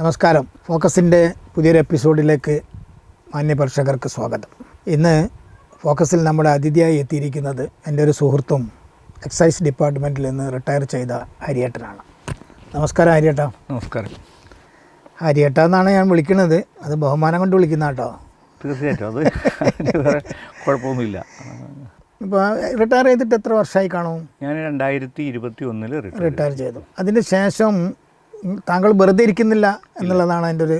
നമസ്കാരം. ഫോക്കസിന്റെ പുതിയൊരു എപ്പിസോഡിലേക്ക് മാന്യപർഷകർക്ക് സ്വാഗതം. ഇന്ന് ഫോക്കസിൽ നമ്മുടെ അതിഥിയായി എത്തിയിരിക്കുന്നത് എന്റെ ഒരു സുഹൃത്തും എക്സൈസ് ഡിപ്പാർട്ട്മെന്റിൽ നിന്ന് റിട്ടയർ ചെയ്ത ഹരിയേട്ടനാണ്. നമസ്കാരം ഹരിയേട്ട. നമസ്കാരം. ഹരിയേട്ട എന്നാണ് ഞാൻ വിളിക്കുന്നത്. അത് ബഹുമാനം കൊണ്ട് വിളിക്കുന്ന കേട്ടോ. തീർച്ചയായിട്ടും. അത് കുഴപ്പമൊന്നുമില്ല. ഇപ്പോൾ റിട്ടയർ ചെയ്തിട്ട് എത്ര വർഷമായി കാണും? ഞാൻ രണ്ടായിരത്തി ഇരുപത്തി ഒന്നിൽ റിട്ടയർ ചെയ്തു. അതിന് ശേഷം താങ്കൾ വെറുതെ ഇരിക്കുന്നില്ല എന്നുള്ളതാണ് എന്റെ ഒരു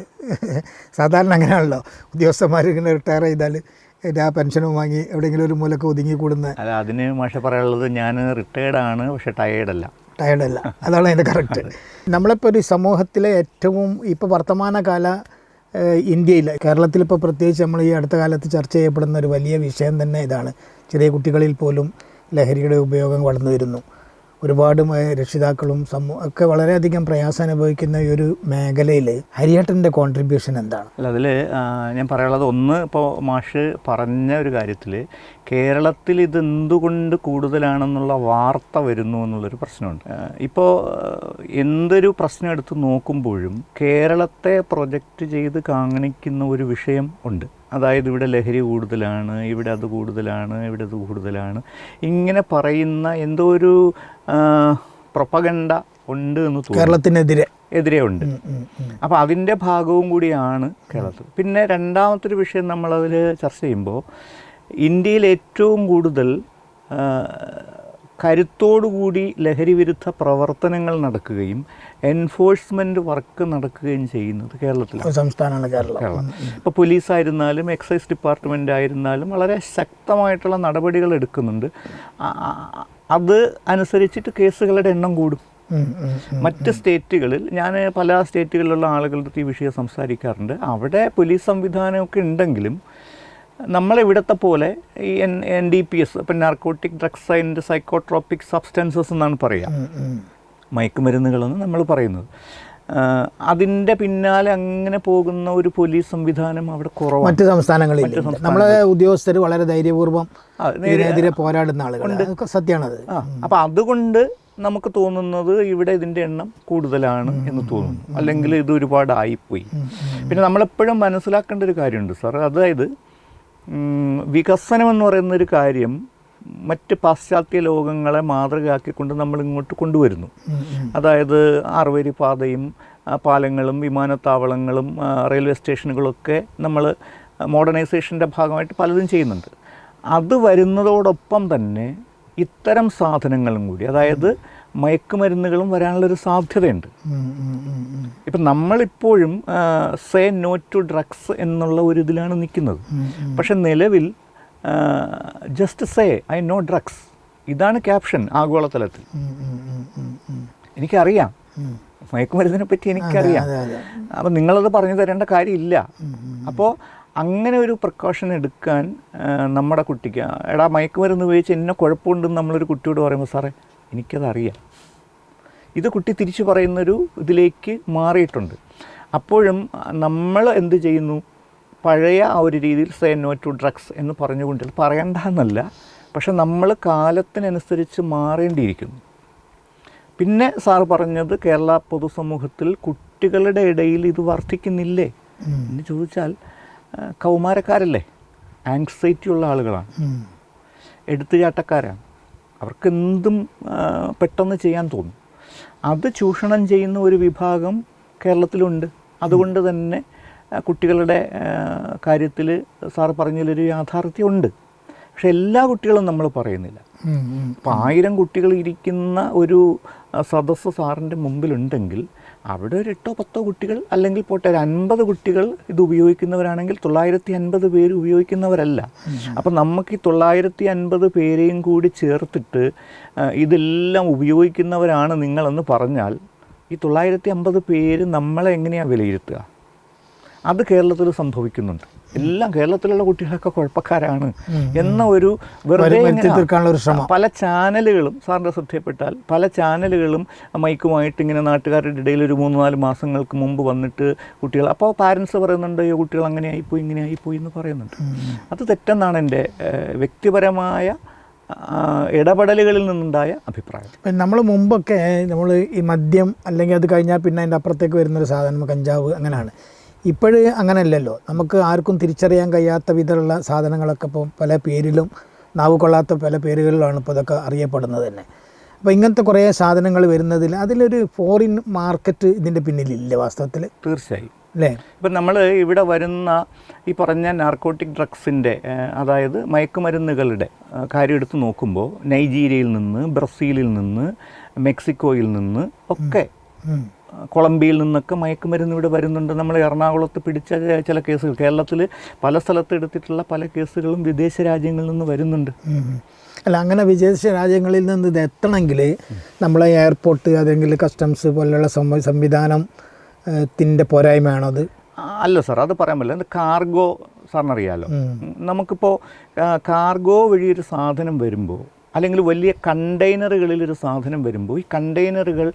സാധാരണ അങ്ങനെയാണല്ലോ. ഉദ്യോഗസ്ഥന്മാർ ഇങ്ങനെ റിട്ടയർ ചെയ്താൽ ആ പെൻഷനും വാങ്ങി എവിടെയെങ്കിലും ഒരു മൂലക്ക് ഒതുങ്ങി കൂടുന്ന അല്ല അതിന് മാഷ പറയാനുള്ളത് ഞാൻ റിട്ടയർഡ് ആണ് പക്ഷെ ടയേർഡല്ല ടയർഡല്ല അതാണ് അതിന്റെ കറക്റ്റ് നമ്മളിപ്പോൾ ഒരു സമൂഹത്തിലെ ഏറ്റവും ഇപ്പോൾ വർത്തമാനകാല ഇന്ത്യയിൽ കേരളത്തിലിപ്പോൾ പ്രത്യേകിച്ച് നമ്മൾ ഈ അടുത്ത കാലത്ത് ചർച്ച ചെയ്യപ്പെടുന്ന ഒരു വലിയ വിഷയം തന്നെ ഇതാണ്. ചെറിയ കുട്ടികളിൽ പോലും ലഹരിയുടെ ഉപയോഗം വളർന്നു വരുന്നു. ഒരുപാട് രക്ഷിതാക്കളും സമൂഹം ഒക്കെ വളരെയധികം പ്രയാസം അനുഭവിക്കുന്ന ഈ ഒരു മേഖലയിൽ ഹരിയേട്ടന്റെ കോൺട്രിബ്യൂഷൻ എന്താണ്? അല്ല അതിൽ ഞാൻ പറയാനുള്ളത് ഒന്ന് ഇപ്പോൾ മാഷ് പറഞ്ഞ ഒരു കാര്യത്തിൽ കേരളത്തിൽ ഇത് എന്തുകൊണ്ട് കൂടുതലാണെന്നുള്ള വാർത്ത വരുന്നു എന്നുള്ളൊരു പ്രശ്നമുണ്ട്. ഇപ്പോൾ എന്തൊരു പ്രശ്നം എടുത്ത് നോക്കുമ്പോഴും കേരളത്തെ പ്രൊജക്റ്റ് ചെയ്ത് കാണിക്കുന്ന ഒരു വിഷയം ഉണ്ട്. അതായത് ഇവിടെ ലഹരി കൂടുതലാണ് ഇവിടെ അത് കൂടുതലാണ് ഇവിടെ അത് കൂടുതലാണ്. ഇങ്ങനെ പറയുന്ന എന്തോ ഒരു പ്രൊപ്പഗണ്ട ഉണ്ട് എന്ന് തോന്നുന്നു. കേരളത്തിനെതിരെ. എതിരെ ഉണ്ട്. അപ്പോൾ അതിന്റെ ഭാഗവും കൂടിയാണ് കേരളത്തിൽ. പിന്നെ രണ്ടാമത്തെ ഒരു വിഷയം നമ്മളതിൽ ചർച്ച ചെയ്യുമ്പോൾ ഇന്ത്യയിൽ ഏറ്റവും കൂടുതൽ കരുത്തോടുകൂടി ലഹരി വിരുദ്ധ പ്രവർത്തനങ്ങൾ നടക്കുകയും എൻഫോഴ്സ്മെന്റ് വർക്ക് നടക്കുകയും ചെയ്യുന്നത് കേരളത്തിൽ സംസ്ഥാനമാണ് കേരളം. കേരളം. ഇപ്പോൾ പോലീസായിരുന്നാലും എക്സൈസ് ഡിപ്പാർട്ട്മെന്റ് ആയിരുന്നാലും വളരെ ശക്തമായിട്ടുള്ള നടപടികൾ എടുക്കുന്നുണ്ട്. അത് അനുസരിച്ചിട്ട് കേസുകളുടെ എണ്ണം കൂടും. മറ്റ് സ്റ്റേറ്റുകളിൽ ഞാൻ പല സ്റ്റേറ്റുകളിലുള്ള ആളുകളുടെ ഈ വിഷയം സംസാരിക്കാറുണ്ട്. അവിടെ പോലീസ് സംവിധാനമൊക്കെ ഉണ്ടെങ്കിലും നമ്മളിവിടത്തെ പോലെ ഈ N N D P S ഇപ്പം narcotic drugs and psychotropic substances എന്നാണ് പറയുക. മയക്കുമരുന്നുകളെന്ന് നമ്മൾ പറയുന്നത്. അതിന്റെ പിന്നാലെ അങ്ങനെ പോകുന്ന ഒരു പോലീസ് സംവിധാനം അവിടെ കുറവ് മറ്റ് സംസ്ഥാനങ്ങളിൽ നമ്മളെ ഉദ്യോഗസ്ഥർ വളരെ ധൈര്യപൂർവം ഇതിനെതിരെ പോരാടുന്ന ആളുകൾ സത്യമാണത്. അപ്പം അതുകൊണ്ട് നമുക്ക് തോന്നുന്നത് ഇവിടെ ഇതിന്റെ എണ്ണം കൂടുതലാണ് എന്ന് തോന്നുന്നു. അല്ലെങ്കിൽ ഇത് ഒരുപാട് ആയിപ്പോയി പിന്നെ നമ്മളെപ്പോഴും മനസ്സിലാക്കേണ്ട ഒരു കാര്യമുണ്ട് സാർ അതായത് വികസനം എന്ന് പറയുന്ന ഒരു കാര്യം മറ്റ് പാശ്ചാത്യ ലോകങ്ങളെ മാതൃകയാക്കിക്കൊണ്ട് നമ്മൾ ഇങ്ങോട്ട് കൊണ്ടുവരുന്നു. അതായത് ആറുവരി പാതയും പാലങ്ങളും വിമാനത്താവളങ്ങളും റെയിൽവേ സ്റ്റേഷനുകളൊക്കെ നമ്മൾ മോഡേണൈസേഷന്റെ ഭാഗമായിട്ട് പലതും ചെയ്യുന്നുണ്ട് അത് വരുന്നതോടൊപ്പം തന്നെ ഇത്തരം സാധനങ്ങളും കൂടി അതായത് മയക്കുമരുന്നുകളും വരാനുള്ളൊരു സാധ്യതയുണ്ട്. ഇപ്പം നമ്മളിപ്പോഴും സേ നോ ടു ഡ്രഗ്സ് എന്നുള്ള ഒരു ഇതിലാണ് നിൽക്കുന്നത്. പക്ഷെ നിലവിൽ just say I no drugs ഇതാണ് ക്യാപ്ഷൻ ആഗോളതലത്തിൽ. എനിക്കറിയാം. മയക്കുമരുന്നിനെ പറ്റി എനിക്കറിയാം അപ്പം നിങ്ങളത് പറഞ്ഞു തരേണ്ട കാര്യമില്ല. അപ്പോൾ അങ്ങനെ ഒരു പ്രിക്കോഷൻ എടുക്കാൻ നമ്മുടെ കുട്ടിക്ക് എടാ മയക്കുമരുന്ന് ഉപയോഗിച്ച് എന്നെ കുഴപ്പമുണ്ടെന്ന് നമ്മളൊരു കുട്ടിയോട് പറയുമ്പോൾ സാറേ എനിക്കതറിയാം ഇത് കുട്ടി തിരിച്ചു പറയുന്നൊരു ഇതിലേക്ക് മാറിയിട്ടുണ്ട്. അപ്പോഴും നമ്മൾ എന്ത് ചെയ്യുന്നു? പഴയ ആ ഒരു രീതിയിൽ സേ നോ ടു ഡ്രഗ്സ് എന്ന് പറഞ്ഞുകൊണ്ട് പറയണ്ട എന്നല്ല പക്ഷെ നമ്മൾ കാലത്തിനനുസരിച്ച് മാറേണ്ടിയിരിക്കുന്നു. പിന്നെ സാർ പറഞ്ഞത് കേരള പൊതുസമൂഹത്തിൽ കുട്ടികളുടെ ഇടയിൽ ഇത് വർദ്ധിക്കുന്നില്ലേ? എന്ന് ചോദിച്ചാൽ കൗമാരക്കാരല്ലേ? ആങ്സൈറ്റി ഉള്ള ആളുകളാണ്. എടുത്തുചാട്ടക്കാരാണ്. അവർക്ക് എന്തും പെട്ടെന്ന് ചെയ്യാൻ തോന്നും. അത് ചൂഷണം ചെയ്യുന്ന ഒരു വിഭാഗം കേരളത്തിലുണ്ട്. അതുകൊണ്ട് തന്നെ കുട്ടികളുടെ കാര്യത്തിൽ സാർ പറഞ്ഞതിലൊരു യാഥാർത്ഥ്യമുണ്ട്. പക്ഷെ എല്ലാ കുട്ടികളും നമ്മൾ പറയുന്നില്ല. ഉം. ആയിരം കുട്ടികൾ ഇരിക്കുന്ന ഒരു സദസ്സ് സാറിന്റെ മുമ്പിലുണ്ടെങ്കിൽ അവിടെ ഒരു എട്ടോ പത്തോ കുട്ടികൾ അല്ലെങ്കിൽ പോട്ടെ ഒരു അൻപത് കുട്ടികൾ ഇത് ഉപയോഗിക്കുന്നവരാണെങ്കിൽ തൊള്ളായിരത്തി അൻപത് പേര് ഉപയോഗിക്കുന്നവരല്ല. അപ്പം നമുക്ക് ഈ തൊള്ളായിരത്തി അൻപത് പേരെയും കൂടി ചേർത്തിട്ട് ഇതെല്ലാം ഉപയോഗിക്കുന്നവരാണ് നിങ്ങളെന്ന് പറഞ്ഞാൽ ഈ തൊള്ളായിരത്തി അമ്പത് പേര് നമ്മളെ എങ്ങനെയാണ് വിലയിരുത്തുക? അത് കേരളത്തിൽ സംഭവിക്കുന്നുണ്ട്. എല്ലാം കേരളത്തിലുള്ള കുട്ടികളൊക്കെ കുഴപ്പക്കാരാണ് എന്ന ഒരു വെറുതെ പല ചാനലുകളും സാറിന്റെ ശ്രദ്ധയപ്പെട്ടാൽ പല ചാനലുകളും മൈക്കുമായിട്ട് ഇങ്ങനെ നാട്ടുകാരുടെ ഇടയിൽ ഒരു മൂന്ന് നാല് മാസങ്ങൾക്ക് മുമ്പ് വന്നിട്ട് കുട്ടികൾ അപ്പോൾ പാരൻസ് പറയുന്നുണ്ട് അയ്യോ കുട്ടികൾ അങ്ങനെ ആയിപ്പോയി ഇങ്ങനെ ആയിപ്പോയി എന്ന് പറയുന്നുണ്ട്. അത് തെറ്റെന്നാണ് എന്റെ വ്യക്തിപരമായ ഇടപെടലുകളിൽ നിന്നുണ്ടായ അഭിപ്രായം. നമ്മൾ മുമ്പൊക്കെ നമ്മൾ ഈ മദ്യം അല്ലെങ്കിൽ അത് കഴിഞ്ഞാൽ പിന്നെ അതിന്റെ അപ്പുറത്തേക്ക് വരുന്നൊരു സാധനം കഞ്ചാവ് അങ്ങനെയാണ്. ഇപ്പോഴ് അങ്ങനെയല്ലല്ലോ നമുക്ക് ആർക്കും തിരിച്ചറിയാൻ കഴിയാത്ത വിധമുള്ള സാധനങ്ങളൊക്കെ ഇപ്പോൾ പല പേരിലും നാവ് കൊള്ളാത്ത പല പേരുകളിലാണ് ഇപ്പോൾ ഇതൊക്കെ അറിയപ്പെടുന്നത് തന്നെ. അപ്പോൾ ഇങ്ങനത്തെ കുറേ സാധനങ്ങൾ വരുന്നതിൽ അതിലൊരു ഫോറിൻ മാർക്കറ്റ് ഇതിന്റെ പിന്നിലില്ല വാസ്തവത്തിൽ. തീർച്ചയായും. അല്ലേ? ഇപ്പം നമ്മൾ ഇവിടെ വരുന്ന ഈ പറഞ്ഞ നാർക്കോട്ടിക് ഡ്രഗ്സിന്റെ അതായത് മയക്കുമരുന്നുകളുടെ കാര്യം എടുത്ത് നോക്കുമ്പോൾ നൈജീരിയയിൽ നിന്ന് ബ്രസീലിൽ നിന്ന് മെക്സിക്കോയിൽ നിന്ന് ഒക്കെ കൊളംബിയയിൽ നിന്നൊക്കെ മയക്കുമരുന്ന് ഇവിടെ വരുന്നുണ്ട്. നമ്മൾ എറണാകുളത്ത് പിടിച്ച ചില കേസുകൾ. കേരളത്തിൽ പല സ്ഥലത്ത് എടുത്തിട്ടുള്ള പല കേസുകളും വിദേശ രാജ്യങ്ങളിൽ നിന്ന് വരുന്നുണ്ട്. അല്ല അങ്ങനെ വിദേശ രാജ്യങ്ങളിൽ നിന്ന് ഇത് എത്തണമെങ്കിൽ നമ്മളെ എയർപോർട്ട് അല്ലെങ്കിൽ കസ്റ്റംസ് പോലെയുള്ള സംവി- സംവിധാനം ത്തിന്റെ പോരായ്മയാണോ അത്? അല്ല സാർ അത് പറയാൻ പറ്റില്ല. കാർഗോ സാറിനറിയാലോ. നമുക്കിപ്പോൾ കാർഗോ വഴി ഒരു സാധനം വരുമ്പോൾ അല്ലെങ്കിൽ വലിയ കണ്ടെയ്നറുകളിൽ ഒരു സാധനം വരുമ്പോൾ ഈ കണ്ടെയ്നറുകൾ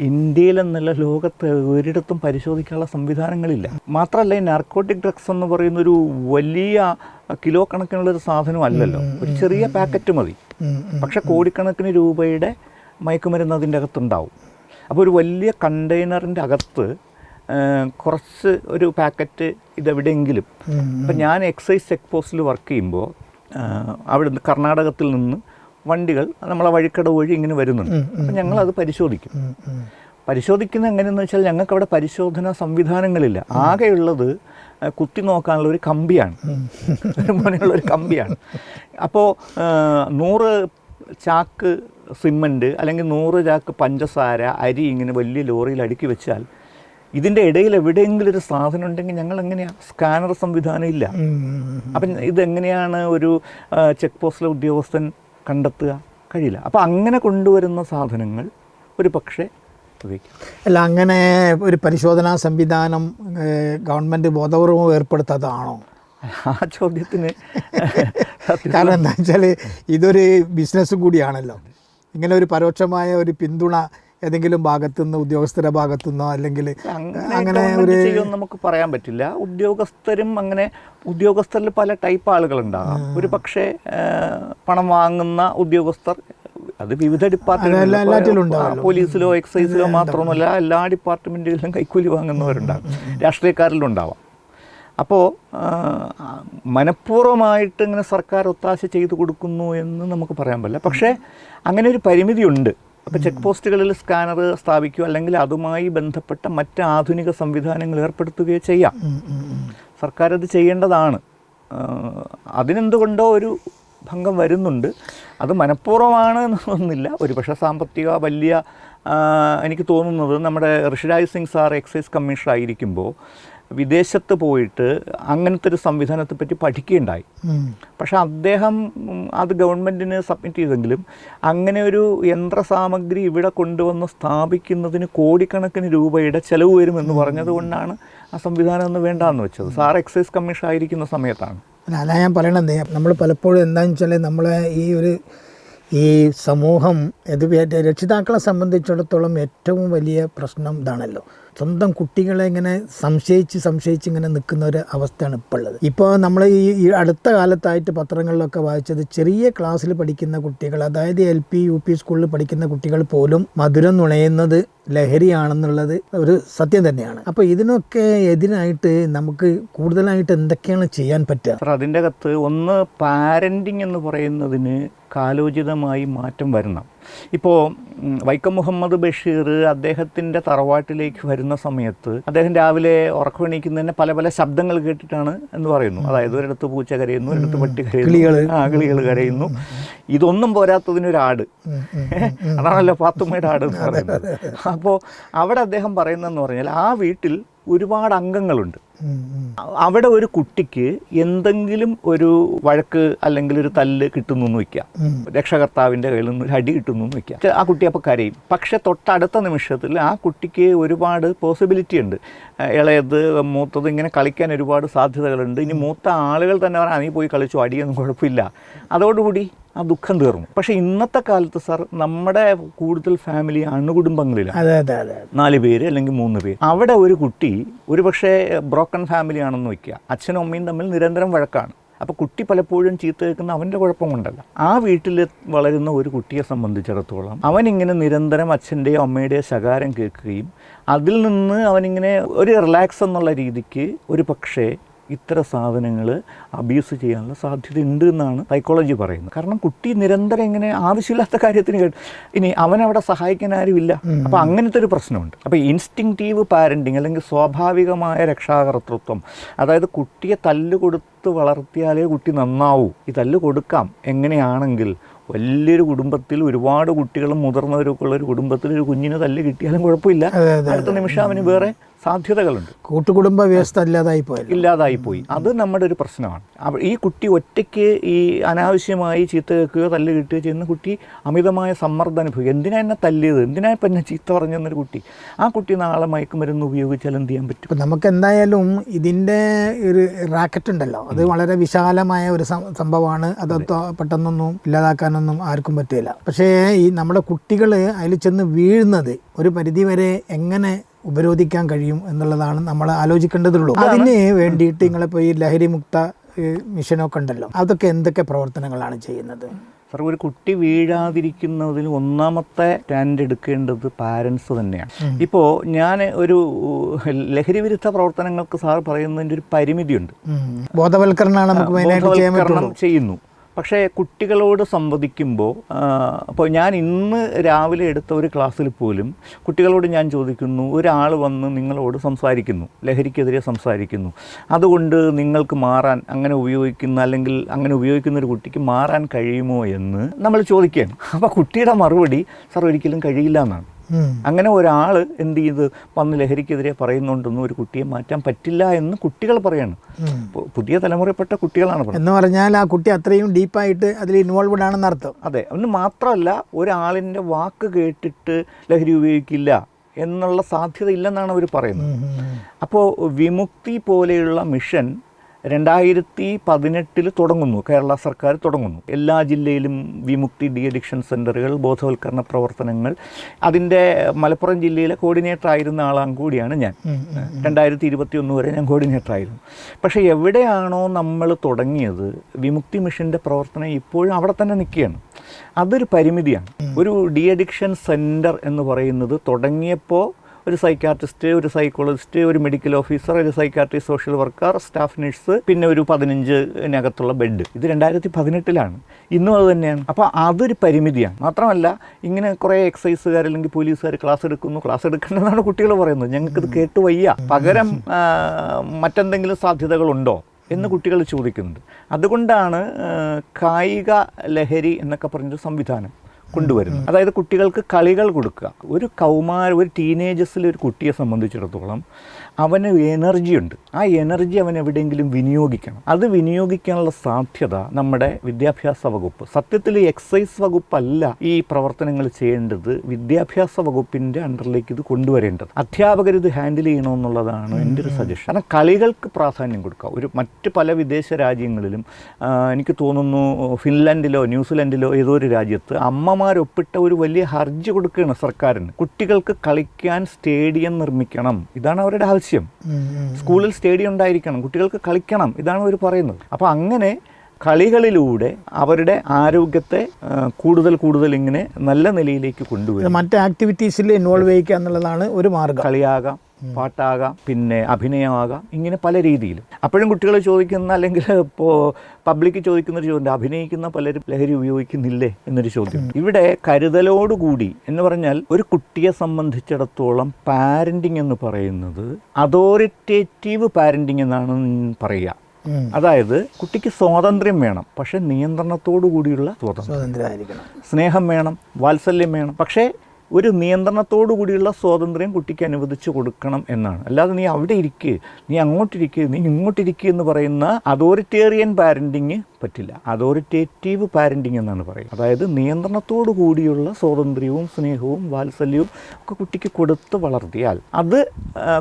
ഇന്ത്യയിൽ എന്നുള്ള ലോകത്ത് ഒരിടത്തും പരിശോധിക്കാനുള്ള സംവിധാനങ്ങളില്ല. മാത്രമല്ല ഈ നാർക്കോട്ടിക് ഡ്രഗ്സ് എന്ന് പറയുന്ന ഒരു വലിയ കിലോ കണക്കിനുള്ളൊരു സാധനം അല്ലല്ലോ. ഒരു ചെറിയ പാക്കറ്റ് മതി. പക്ഷെ കോടിക്കണക്കിന് രൂപയുടെ മയക്കുമരുന്ന് അതിന്റെ അകത്തുണ്ടാവും. അപ്പോൾ ഒരു വലിയ കണ്ടെയ്നറിന്റെ അകത്ത് കുറച്ച് ഒരു പാക്കറ്റ് ഇതെവിടെയെങ്കിലും. അപ്പം ഞാൻ എക്സൈസ് ചെക്ക് പോസ്റ്റിൽ വർക്ക് ചെയ്യുമ്പോൾ അവിടെ കർണാടകത്തിൽ നിന്ന് വണ്ടികൾ നമ്മളെ വഴിക്കട വഴി ഇങ്ങനെ വരുന്നുണ്ട്. അപ്പം ഞങ്ങളത് പരിശോധിക്കും. പരിശോധിക്കുന്നത് എങ്ങനെയെന്ന് വെച്ചാൽ ഞങ്ങൾക്ക് അവിടെ പരിശോധന സംവിധാനങ്ങളില്ല. ആകെയുള്ളത് കുത്തി നോക്കാനുള്ള ഒരു കമ്പിയാണ്. ഒരു മുനയുള്ള ഒരു കമ്പിയാണ് അപ്പോൾ നൂറ് ചാക്ക് സിമന്റ് അല്ലെങ്കിൽ നൂറ് ചാക്ക് പഞ്ചസാര അരി ഇങ്ങനെ വലിയ ലോറിയിൽ അടുക്കി വെച്ചാൽ ഇതിന്റെ ഇടയിൽ എവിടെയെങ്കിലും ഒരു സാധനം ഉണ്ടെങ്കിൽ ഞങ്ങൾ എങ്ങനെയാണ് സ്കാനർ സംവിധാനം ഇല്ല. അപ്പം ഇതെങ്ങനെയാണ് ഒരു ചെക്ക് പോസ്റ്റിലെ ഉദ്യോഗസ്ഥൻ കണ്ടെത്തുക കഴിയില്ല. അപ്പോൾ അങ്ങനെ കൊണ്ടുവരുന്ന സാധനങ്ങൾ ഒരു പക്ഷേ ഉപയോഗിക്കും. അല്ല അങ്ങനെ ഒരു പരിശോധനാ സംവിധാനം ഗവൺമെന്റ് ബോധപൂർവം ഏർപ്പെടുത്താത്തതാണോ? ആ ചോദ്യത്തിന് കാരണം എന്താ വെച്ചാൽ ഇതൊരു ബിസിനസ്സും കൂടിയാണല്ലോ. ഇങ്ങനെ ഒരു പരോക്ഷമായ ഒരു പിന്തുണ ഏതെങ്കിലും ഭാഗത്തുനിന്ന് ഉദ്യോഗസ്ഥരുടെ ഭാഗത്തുനിന്നോ അല്ലെങ്കിൽ അങ്ങനെ ഒരു നമുക്ക് പറയാൻ പറ്റില്ല. ഉദ്യോഗസ്ഥരും അങ്ങനെ ഉദ്യോഗസ്ഥരിൽ പല ടൈപ്പ് ആളുകളുണ്ടാകാം. ഒരു പക്ഷേ പണം വാങ്ങുന്ന ഉദ്യോഗസ്ഥർ അത് വിവിധ ഡിപ്പാർട്ട്മെന്റ് പോലീസിലോ എക്സൈസിലോ മാത്രമല്ല എല്ലാ ഡിപ്പാർട്ട്മെന്റുകളിലും കൈക്കൂലി വാങ്ങുന്നവരുണ്ടാകും. രാഷ്ട്രീയക്കാരിലും ഉണ്ടാവാം. അപ്പോൾ മനഃപൂർവമായിട്ട് ഇങ്ങനെ സർക്കാർ ഒത്താശ ചെയ്തു കൊടുക്കുന്നു എന്ന് നമുക്ക് പറയാൻ പറ്റില്ല. പക്ഷേ അങ്ങനെ ഒരു പരിമിതിയുണ്ട്. അപ്പോൾ ചെക്ക് പോസ്റ്റുകളിൽ സ്കാനർ സ്ഥാപിക്കുകയോ അല്ലെങ്കിൽ അതുമായി ബന്ധപ്പെട്ട മറ്റ് ആധുനിക സംവിധാനങ്ങൾ ഏർപ്പെടുത്തുകയോ ചെയ്യാം. സർക്കാർ അത് ചെയ്യേണ്ടതാണ്. അതിനെന്തുകൊണ്ടോ ഒരു ഭംഗം വരുന്നുണ്ട്. അത് മനഃപൂർവമാണ് എന്നൊന്നില്ല ഒരു പക്ഷേ സാമ്പത്തിക വലിയ എനിക്ക് തോന്നുന്നത് നമ്മുടെ Rishiraj Singh sir excise commissioner ആയിരിക്കുമ്പോൾ വിദേശത്ത് പോയിട്ട് അങ്ങനത്തെ ഒരു സംവിധാനത്തെ പറ്റി പഠിക്കുകയുണ്ടായി. പക്ഷെ അദ്ദേഹം അത് ഗവൺമെന്റിന് സബ്മിറ്റ് ചെയ്തെങ്കിലും അങ്ങനെ ഒരു യന്ത്ര സാമഗ്രി ഇവിടെ കൊണ്ടുവന്ന് സ്ഥാപിക്കുന്നതിന് കോടിക്കണക്കിന് രൂപയുടെ ചിലവ് വരുമെന്ന് പറഞ്ഞതുകൊണ്ടാണ് ആ സംവിധാനം ഒന്ന് വേണ്ടാന്ന് വെച്ചത്. സാർ എക്സൈസ് കമ്മീഷൻ ആയിരിക്കുന്ന സമയത്താണ്. അല്ല ഞാൻ പറയണത് നമ്മൾ പലപ്പോഴും എന്താണെന്ന് വെച്ചാൽ നമ്മളെ ഈ ഒരു ഈ സമൂഹം ഇത് രക്ഷിതാക്കളെ സംബന്ധിച്ചിടത്തോളം ഏറ്റവും വലിയ പ്രശ്നം ഇതാണല്ലോ. സ്വന്തം കുട്ടികളെ ഇങ്ങനെ സംശയിച്ച് സംശയിച്ച് ഇങ്ങനെ നിൽക്കുന്ന ഒരു അവസ്ഥയാണ് ഇപ്പോൾ ഉള്ളത്. ഇപ്പോൾ നമ്മൾ ഈ അടുത്ത കാലത്തായിട്ട് പത്രങ്ങളിലൊക്കെ വായിച്ചത് ചെറിയ ക്ലാസ്സിൽ പഠിക്കുന്ന കുട്ടികൾ അതായത് എൽ പി യു പി സ്കൂളിൽ പഠിക്കുന്ന കുട്ടികൾ പോലും മധുരം നുണയുന്നത് ലഹരിയാണെന്നുള്ളത് ഒരു സത്യം തന്നെയാണ്. അപ്പോൾ ഇതിനൊക്കെ എതിരായിട്ട് നമുക്ക് കൂടുതലായിട്ട് എന്തൊക്കെയാണ് ചെയ്യാൻ പറ്റുക? സാർ അതിന്റെ അകത്ത് ഒന്ന് പാരന്റിങ് എന്ന് പറയുന്നതിന് കാലോചിതമായി മാറ്റം വരണം ഇപ്പോൾ വൈക്കം മുഹമ്മദ് ബഷീർ അദ്ദേഹത്തിന്റെ തറവാട്ടിലേക്ക് വരുന്ന സമയത്ത് അദ്ദേഹം രാവിലെ ഉറക്കമെണീക്കുന്നതിന് പല പല ശബ്ദങ്ങൾ കേട്ടിട്ടാണ് എന്ന് പറയുന്നു. അതായത് ഒരിടത്ത് പൂച്ച കരയുന്നു ഒരിടത്ത് പട്ടി കരയുന്നു. ആ കിളികൾ കരയുന്നു. ഇതൊന്നും പോരാത്തതിനൊരാട്. അതാണല്ലോ പാത്തുമ്മയുടെ ആട് എന്ന് പറയുന്നത്. അപ്പോൾ അവിടെ അദ്ദേഹം പറയുന്നതെന്ന് പറഞ്ഞാൽ ആ വീട്ടിൽ ഒരുപാട് അംഗങ്ങളുണ്ട്. അവിടെ ഒരു കുട്ടിക്ക് എന്തെങ്കിലും ഒരു വഴക്ക് അല്ലെങ്കിൽ ഒരു തല്ല് കിട്ടുന്നു എന്ന് വയ്ക്കുക രക്ഷകർത്താവിന്റെ കയ്യിൽ നിന്ന് ഒരു അടി കിട്ടുന്നു എന്ന് വയ്ക്കുക ആ കുട്ടി അപ്പോൾ കരയും. പക്ഷെ തൊട്ടടുത്ത നിമിഷത്തിൽ ആ കുട്ടിക്ക് ഒരുപാട് പോസിബിലിറ്റി ഉണ്ട്. ഇളയത് മൂത്തത് ഇങ്ങനെ കളിക്കാൻ ഒരുപാട് സാധ്യതകളുണ്ട്. ഇനി മൂത്ത ആളുകൾ തന്നെ പറയാം നീ പോയി കളിച്ചു അടിയൊന്നും കുഴപ്പമില്ല. അതോടുകൂടി ആ ദുഃഖം തീർന്നു. പക്ഷെ ഇന്നത്തെ കാലത്ത് സാർ നമ്മുടെ കൂടുതൽ ഫാമിലി അണുകുടുംബങ്ങളിലാണ്. നാല് പേര് അല്ലെങ്കിൽ മൂന്ന് പേര്. അവിടെ ഒരു കുട്ടി ഒരു പക്ഷേ ബ്രോക്കൺ ഫാമിലി ആണെന്ന് വയ്ക്കുക. അച്ഛനും അമ്മയും തമ്മിൽ നിരന്തരം വഴക്കാണ്. അപ്പോൾ കുട്ടി പലപ്പോഴും ചീത്ത കേൾക്കുന്ന അവന്റെ കുഴപ്പം കൊണ്ടല്ല ആ വീട്ടിൽ വളരുന്ന ഒരു കുട്ടിയെ സംബന്ധിച്ചിടത്തോളം അവനിങ്ങനെ നിരന്തരം അച്ഛന്റെയോ അമ്മയുടെയോ ശകാരം കേൾക്കുകയും അതിൽ നിന്ന് അവനിങ്ങനെ ഒരു റിലാക്സ് എന്നുള്ള രീതിക്ക് ഒരു പക്ഷേ ഇത്തരം സാധനങ്ങൾ അബ്യൂസ് ചെയ്യാനുള്ള സാധ്യത ഉണ്ട് എന്നാണ് സൈക്കോളജി പറയുന്നത്. കാരണം കുട്ടി നിരന്തരം ഇങ്ങനെ ആവശ്യമില്ലാത്ത കാര്യത്തിന് കേട്ട് ഇനി അവനവിടെ സഹായിക്കാൻ ആരുമില്ല. അപ്പോൾ അങ്ങനത്തെ ഒരു പ്രശ്നമുണ്ട്. അപ്പോൾ ഇൻസ്റ്റിങ്റ്റീവ് പാരന്റിങ് അല്ലെങ്കിൽ സ്വാഭാവികമായ രക്ഷാകർത്തൃത്വം അതായത് കുട്ടിയെ തല്ല് കൊടുത്ത് വളർത്തിയാലേ കുട്ടി നന്നാവൂ. ഈ തല്ല് കൊടുക്കാം. എങ്ങനെയാണെങ്കിൽ വലിയൊരു കുടുംബത്തിൽ ഒരുപാട് കുട്ടികളും മുതിർന്നവരൊക്കെ ഉള്ള ഒരു കുടുംബത്തിൽ ഒരു കുഞ്ഞിന് തല്ല് കിട്ടിയാലും കുഴപ്പമില്ല. അടുത്ത നിമിഷം അവന് വേറെ സാധ്യതകളുണ്ട്. കൂട്ടുകുടുംബ വ്യവസ്ഥ ഇല്ലാതായി പോയി ഇല്ലാതായി പോയി. അത് നമ്മുടെ ഒരു പ്രശ്നമാണ്. ഈ കുട്ടി ഒറ്റയ്ക്ക് ഈ അനാവശ്യമായി ചീത്ത കേൾക്കുകയോ തല്ല് കിട്ടുകയോ ചെയ്യുന്ന കുട്ടി അമിതമായ സമ്മർദ്ദം അനുഭവിക്കുക എന്തിനാ എന്നെ തല്ലിയത്? എന്തിനാ ഇപ്പം എന്നെ ചീത്ത പറഞ്ഞെന്നൊരു കുട്ടി? ആ കുട്ടി നാളെ മയക്കുമരുന്ന് ഉപയോഗിച്ചാൽ എന്ത് ചെയ്യാൻ പറ്റും? നമുക്ക് എന്തായാലും ഇതിന്റെ ഒരു റാക്കറ്റ് ഉണ്ടല്ലോ. അത് വളരെ വിശാലമായ ഒരു സംഭവമാണ്. അത് പെട്ടെന്നൊന്നും ഇല്ലാതാക്കാനൊന്നും ആർക്കും പറ്റില്ല. പക്ഷേ ഈ നമ്മുടെ കുട്ടികൾ അതിൽ ചെന്ന് വീഴുന്നത് ഒരു പരിധിവരെ എങ്ങനെ ഉപരോധിക്കാൻ കഴിയും എന്നുള്ളതാണ് നമ്മൾ ആലോചിക്കേണ്ടതുള്ളൂ. അതിന് വേണ്ടിയിട്ട് നിങ്ങളിപ്പോൾ ഈ ലഹരി മുക്ത മിഷനൊക്കെ ഉണ്ടല്ലോ. അതൊക്കെ എന്തൊക്കെ പ്രവർത്തനങ്ങളാണ് ചെയ്യുന്നത്? സാർ ഒരു കുട്ടി വീഴാതിരിക്കുന്നതിൽ ഒന്നാമത്തെ സ്റ്റാൻഡ് എടുക്കേണ്ടത് പാരൻസ് തന്നെയാണ്. ഇപ്പോൾ ഞാൻ ഒരു ലഹരി വിരുദ്ധ പ്രവർത്തനങ്ങൾക്ക് സാർ പറയുന്നതിന്റെ ഒരു പരിമിതിയുണ്ട്. ബോധവൽക്കരണമാണ് നമുക്ക് ബോധവൽക്കരണം ചെയ്യുന്നു. പക്ഷേ കുട്ടികളോട് സംവദിക്കുമ്പോൾ അപ്പോൾ ഞാൻ ഇന്ന് രാവിലെ എടുത്ത ഒരു ക്ലാസ്സിൽ പോലും കുട്ടികളോട് ഞാൻ ചോദിക്കുന്നു ഒരാൾ വന്ന് നിങ്ങളോട് സംസാരിക്കുന്നു ലഹരിക്കെതിരെ സംസാരിക്കുന്നു അതുകൊണ്ട് നിങ്ങൾക്ക് മാറാൻ അങ്ങനെ ഉപയോഗിക്കുന്ന അല്ലെങ്കിൽ അങ്ങനെ ഉപയോഗിക്കുന്ന ഒരു കുട്ടിക്ക് മാറാൻ കഴിയുമോ എന്ന് നമ്മൾ ചോദിക്കുകയാണ് അപ്പോൾ കുട്ടിയുടെ മറുപടി സാർ ഒരിക്കലും കഴിയില്ല എന്നാണ്. അങ്ങനെ ഒരാൾ എന്ത് ചെയ്ത് വന്ന് ലഹരിക്കെതിരെ പറയുന്നുണ്ടെന്നും ഒരു കുട്ടിയെ മാറ്റാൻ പറ്റില്ല എന്ന് കുട്ടികൾ പറയാണ്. പുതിയ തലമുറയിൽപ്പെട്ട കുട്ടികളാണ് എന്ന് പറഞ്ഞാൽ ആ കുട്ടി അത്രയും ഡീപ്പായിട്ട് അതിൽ ഇൻവോൾവഡ് ആണെന്ന് അർത്ഥം. അതെ അവന് മാത്രമല്ല ഒരാളിന്റെ വാക്ക് കേട്ടിട്ട് ലഹരി ഉപയോഗിക്കില്ല എന്നുള്ള സാധ്യത ഇല്ലെന്നാണ് അവർ പറയുന്നത്. അപ്പോൾ വിമുക്തി പോലെയുള്ള മിഷൻ രണ്ടായിരത്തി പതിനെട്ടിൽ തുടങ്ങുന്നു. കേരള സർക്കാർ തുടങ്ങുന്നു. എല്ലാ ജില്ലയിലും വിമുക്തി ഡി അഡിക്ഷൻ സെന്ററുകൾ ബോധവൽക്കരണ പ്രവർത്തനങ്ങൾ. അതിന്റെ മലപ്പുറം ജില്ലയിലെ കോർഡിനേറ്റർ ആയിരുന്ന ആളാം കൂടിയാണ് ഞാൻ. രണ്ടായിരത്തി ഇരുപത്തി ഒന്ന് വരെ ഞാൻ കോർഡിനേറ്റർ ആയിരുന്നു പക്ഷേ എവിടെയാണോ നമ്മൾ തുടങ്ങിയത് വിമുക്തി മിഷന്റെ പ്രവർത്തനം ഇപ്പോഴും അവിടെ തന്നെ നിൽക്കുകയാണ്. അതൊരു പരിമിതിയാണ്. ഒരു ഡി അഡിക്ഷൻ സെന്റർ എന്ന് പറയുന്നത് തുടങ്ങിയപ്പോൾ ഒരു സൈക്കാട്രിസ്റ്റ് ഒരു സൈക്കോളജിസ്റ്റ് ഒരു മെഡിക്കൽ ഓഫീസർ ഒരു psychiatry social worker staff nurse പിന്നെ ഒരു പതിനഞ്ചിനകത്തുള്ള ബെഡ് ഇത് രണ്ടായിരത്തി പതിനെട്ടിലാണ് ഇന്നും അത് തന്നെയാണ്. അപ്പോൾ അതൊരു പരിമിതിയാണ്. മാത്രമല്ല ഇങ്ങനെ കുറേ എക്സൈസുകാർ അല്ലെങ്കിൽ പോലീസുകാർ ക്ലാസ് എടുക്കുന്നു. ക്ലാസ് എടുക്കേണ്ടതാണ് കുട്ടികൾ പറയുന്നത്. ഞങ്ങൾക്കിത് കേട്ട് വയ്യ. പകരം മറ്റെന്തെങ്കിലും സാധ്യതകളുണ്ടോ എന്ന് കുട്ടികൾ ചോദിക്കുന്നുണ്ട്. അതുകൊണ്ടാണ് കായിക ലഹരി എന്നൊക്കെ പറഞ്ഞൊരു സംവിധാനം. കൊണ്ടുവരുന്നത് അതായത് കുട്ടികൾക്ക് കളികൾ കൊടുക്കുക. ഒരു കൗമാര ഒരു ടീനേജസിലൊരു കുട്ടിയെ സംബന്ധിച്ചിടത്തോളം അവന് എനർജി ഉണ്ട്. ആ എനർജി അവൻ എവിടെയെങ്കിലും വിനിയോഗിക്കണം. അത് വിനിയോഗിക്കാനുള്ള സാധ്യത നമ്മുടെ വിദ്യാഭ്യാസ വകുപ്പ്. സത്യത്തിൽ എക്സൈസ് വകുപ്പല്ല ഈ പ്രവർത്തനങ്ങൾ ചെയ്യേണ്ടത്. വിദ്യാഭ്യാസ വകുപ്പിന്റെ അണ്ടറിലേക്ക് ഇത് കൊണ്ടുവരേണ്ടത്. അധ്യാപകർ ഇത് ഹാൻഡിൽ ചെയ്യണമെന്നുള്ളതാണ് എന്റെ ഒരു സജഷൻ കാരണം കളികൾക്ക് പ്രാധാന്യം കൊടുക്കുക ഒരു മറ്റ് പല വിദേശ രാജ്യങ്ങളിലും എനിക്ക് തോന്നുന്നു ഫിൻലാൻഡിലോ ന്യൂസിലൻഡിലോ ഏതോ ഒരു രാജ്യത്ത് അമ്മമാരൊപ്പിട്ട ഒരു വലിയ ഹർജി കൊടുക്കുകയാണ് സർക്കാരിന്. കുട്ടികൾക്ക് കളിക്കാൻ സ്റ്റേഡിയം നിർമ്മിക്കണം. ഇതാണ് അവരുടെ ആവശ്യം. ഉം. സ്കൂളിൽ സ്റ്റേഡിയം ഉണ്ടായിരിക്കണം. കുട്ടികൾക്ക് കളിക്കണം. ഇതാണ് അവർ പറയുന്നത്. അപ്പോൾ അങ്ങനെ കളികളിലൂടെ അവരുടെ ആരോഗ്യത്തെ കൂടുതൽ കൂടുതൽ ഇങ്ങനെ നല്ല നിലയിലേക്ക് കൊണ്ടുവരും. മറ്റ് ആക്ടിവിറ്റീസിൽ ഇൻവോൾവ് ചെയ്യിക്കുക എന്നുള്ളതാണ് ഒരു മാർഗം. കളിയാകാം. പാട്ടാകാം പിന്നെ അഭിനയമാകാം ഇങ്ങനെ പല രീതിയിൽ അപ്പോഴും കുട്ടികൾ ചോദിക്കുന്ന അല്ലെങ്കിൽ ഇപ്പോൾ പബ്ലിക് ചോദിക്കുന്ന ഒരു ചോദ്യം അഭിനയിക്കുന്ന പലരും ലഹരി ഉപയോഗിക്കുന്നില്ലേ എന്നൊരു ചോദ്യം ഇവിടെ കരുതലോടുകൂടി എന്ന് പറഞ്ഞാൽ ഒരു കുട്ടിയെ സംബന്ധിച്ചിടത്തോളം പാരന്റിങ് എന്ന് പറയുന്നത് അതോറിറ്റേറ്റീവ് പാരന്റിങ് എന്നാണ് പറയുക. അതായത് കുട്ടിക്ക് സ്വാതന്ത്ര്യം വേണം പക്ഷെ നിയന്ത്രണത്തോടു കൂടിയുള്ള സ്വാതന്ത്ര്യം സ്നേഹം വേണം വാത്സല്യം വേണം. പക്ഷേ ഒരു നിയന്ത്രണത്തോടു കൂടിയുള്ള സ്വാതന്ത്ര്യം കുട്ടിക്ക് അനുവദിച്ചു കൊടുക്കണം എന്നാണ്. അല്ലാതെ നീ അവിടെ ഇരിക്കുക നീ അങ്ങോട്ടിരിക്കുക നീ ഇങ്ങോട്ടിരിക്കുക എന്ന് പറയുന്ന അതോറിറ്റേറിയൻ പാരന്റിങ് പറ്റില്ല. അതോറിറ്റേറ്റീവ് പാരന്റിങ് എന്നാണ് പറയുന്നത്. അതായത് നിയന്ത്രണത്തോടു കൂടിയുള്ള സ്വാതന്ത്ര്യവും സ്നേഹവും വാത്സല്യവും ഒക്കെ കുട്ടിക്ക് കൊടുത്ത് വളർത്തിയാൽ അത്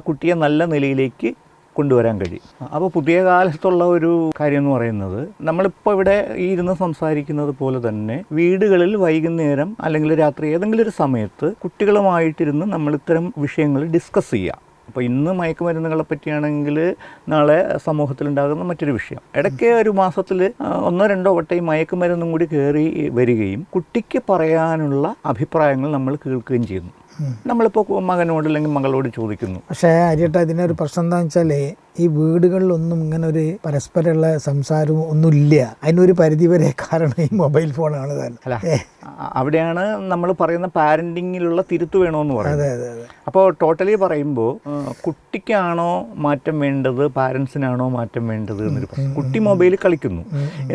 കുട്ടിയെ നല്ല നിലയിലേക്ക് കൊണ്ടുവരാൻ കഴിയും. അപ്പോൾ പുതിയ കാലത്തുള്ള ഒരു കാര്യം എന്ന് പറയുന്നത് നമ്മളിപ്പോൾ ഇവിടെ ഇരുന്ന് സംസാരിക്കുന്നത് പോലെ തന്നെ വീടുകളിൽ വൈകുന്നേരം അല്ലെങ്കിൽ രാത്രി ഏതെങ്കിലും ഒരു സമയത്ത് കുട്ടികളുമായിട്ടിരുന്ന് നമ്മൾ ഇത്തരം വിഷയങ്ങൾ ഡിസ്കസ് ചെയ്യുക അപ്പോൾ ഇന്ന് മയക്കുമരുന്നുകളെ പറ്റിയാണെങ്കിൽ നാളെ സമൂഹത്തിലുണ്ടാകുന്ന മറ്റൊരു വിഷയം. ഇടയ്ക്ക് ഒരു മാസത്തിൽ ഒന്നോ രണ്ടോ വട്ടം ഈ മയക്കുമരുന്നും കൂടി കയറി വരികയും കുട്ടിക്ക് പറയാനുള്ള അഭിപ്രായങ്ങൾ നമ്മൾ കേൾക്കുകയും ചെയ്യുന്നു. നമ്മളിപ്പോൾ മകനോട് അല്ലെങ്കിൽ മകളോട് ചോദിക്കുന്നു. പക്ഷേ അരിയട്ട ഇതിനൊരു പ്രശ്നം എന്താണെന്ന് വെച്ചാൽ ഈ വീടുകളിലൊന്നും ഇങ്ങനെ ഒരു പരസ്പരമുള്ള സംസാരവും ഒന്നുമില്ല. അതിനൊരു പരിധിവരെ കാരണം ഈ മൊബൈൽ ഫോണാണ് തന്നെ അവിടെയാണ് നമ്മൾ പറയുന്ന പാരന്റിങ്ങിലുള്ള തിരുത്തു വേണമെന്ന് പറയുന്നത്. അതെ അതെ അതെ. അപ്പോൾ ടോട്ടലി പറയുമ്പോൾ കുട്ടിക്കാണോ മാറ്റം വേണ്ടത് പാരൻസിനാണോ മാറ്റം വേണ്ടത് എന്നൊരു പ്രശ്നം. കുട്ടി മൊബൈലിൽ കളിക്കുന്നു.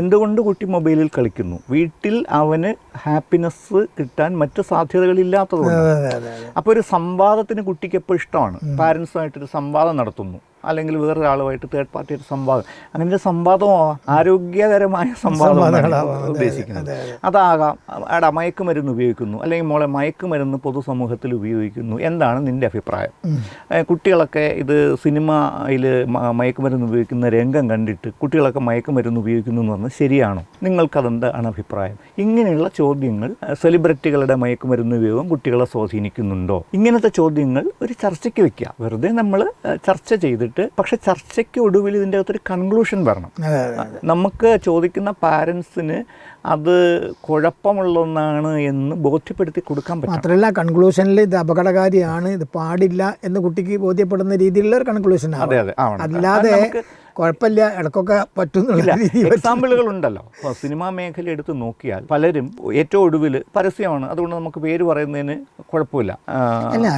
എന്തുകൊണ്ട് കുട്ടി മൊബൈലിൽ കളിക്കുന്നു? വീട്ടിൽ അവന് ഹാപ്പിനെസ് കിട്ടാൻ മറ്റു സാധ്യതകളില്ലാത്തതുകൊണ്ട് അപ്പോൾ ഒരു സംവാദത്തിന് കുട്ടിക്ക് എപ്പോൾ ഇഷ്ടമാണ്? പാരൻസുമായിട്ടൊരു സംവാദം നടത്തുന്നു. അല്ലെങ്കിൽ വേറൊരാളുമായിട്ട് തേർഡ് പാർട്ടി ഒരു സംവാദം. അങ്ങനെ സംവാദമോ? ആരോഗ്യകരമായ സംവാദമാണ് ഉദ്ദേശിക്കുന്നത്. അതെ, അതെ. അതാകാം. എടാ മയക്കുമരുന്ന് ഉപയോഗിക്കുന്നു. അല്ലെങ്കിൽ മോളെ മയക്കുമരുന്ന് പൊതുസമൂഹത്തിൽ ഉപയോഗിക്കുന്നു. എന്താണ് നിന്റെ അഭിപ്രായം? കുട്ടികളൊക്കെ ഇത് സിനിമയിൽ മയക്കുമരുന്ന് ഉപയോഗിക്കുന്ന രംഗം കണ്ടിട്ട് കുട്ടികളൊക്കെ മയക്കുമരുന്ന് ഉപയോഗിക്കുന്നു എന്ന് പറഞ്ഞാൽ ശരിയാണോ? നിങ്ങൾക്കതെന്താണ് അഭിപ്രായം? ഇങ്ങനെയുള്ള ചോദ്യങ്ങൾ സെലിബ്രിറ്റികളുടെ മയക്കുമരുന്ന് ഉപയോഗം കുട്ടികളെ സ്വാധീനിക്കുന്നുണ്ടോ? ഇങ്ങനത്തെ ചോദ്യങ്ങൾ ഒരു ചർച്ചയ്ക്ക് വെക്കുക. വെറുതെ നമ്മൾ ചർച്ച ചെയ്തിട്ട് പക്ഷെ ചർച്ചയ്ക്ക് ഒടുവിൽ ഇതിന്റെ അകത്തൊരു കൺക്ലൂഷൻ വരണം. നമുക്ക് ചോദിക്കുന്ന പാരൻസിന് അത് കുഴപ്പമുള്ള ഒന്നാണ് എന്ന് ബോധ്യപ്പെടുത്തി കൊടുക്കാൻ പറ്റും മാത്രമല്ല കൺക്ലൂഷനിൽ ഇത് അപകടകാരിയാണ് ഇത് പാടില്ല എന്ന് കുട്ടിക്ക് ബോധ്യപ്പെടുന്ന രീതിയിലുള്ള ഒരു കൺക്ലൂഷൻ അതെ അതെ അല്ലാതെ കുഴപ്പമില്ല ഇടക്കൊക്കെ പറ്റുന്നില്ല എക്സാമ്പിളുകൾ ഉണ്ടല്ലോ അപ്പോൾ സിനിമാ മേഖല എടുത്ത് നോക്കിയാൽ പലരും ഏറ്റവും ഒടുവിൽ പരസ്യമാണ്. അതുകൊണ്ട് നമുക്ക് പേര് പറയുന്നതിന് കുഴപ്പമില്ല. അല്ല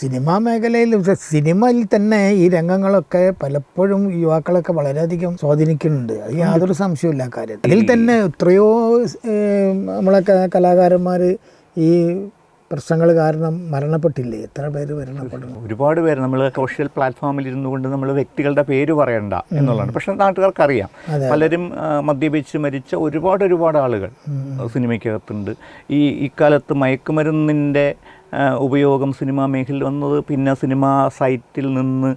സിനിമാ മേഖലയിൽ സിനിമയിൽ തന്നെ ഈ രംഗങ്ങളൊക്കെ പലപ്പോഴും യുവാക്കളൊക്കെ വളരെയധികം സ്വാധീനിക്കുന്നുണ്ട്. അത് യാതൊരു സംശയമില്ല കാര്യം കാര്യത്തിൽ. അതിൽ തന്നെ എത്രയോ നമ്മളൊക്കെ നമ്മളെ കലാകാരന്മാർ ഈ പ്രശ്നങ്ങൾ കാരണം മരണപ്പെട്ടില്ലേ? എത്ര പേര് മരണപ്പെടുന്നു? ഒരുപാട് പേര് നമ്മൾ സോഷ്യൽ പ്ലാറ്റ്ഫോമിൽ ഇരുന്നു കൊണ്ട് നമ്മൾ വ്യക്തികളുടെ പേര് പറയണ്ട എന്നുള്ളതാണ്. പക്ഷെ നാട്ടുകാർക്ക് അറിയാം പലരും മദ്യപിച്ച് മരിച്ച ഒരുപാട് ഒരുപാട് ആളുകൾ സിനിമയ്ക്കകത്തുണ്ട്. ഈ ഇക്കാലത്ത് മയക്കുമരുന്നിന്റെ ഉപയോഗം സിനിമാ മേഖലയിൽ വന്നത് പിന്നെ സിനിമാ സൈറ്റിൽ നിന്ന്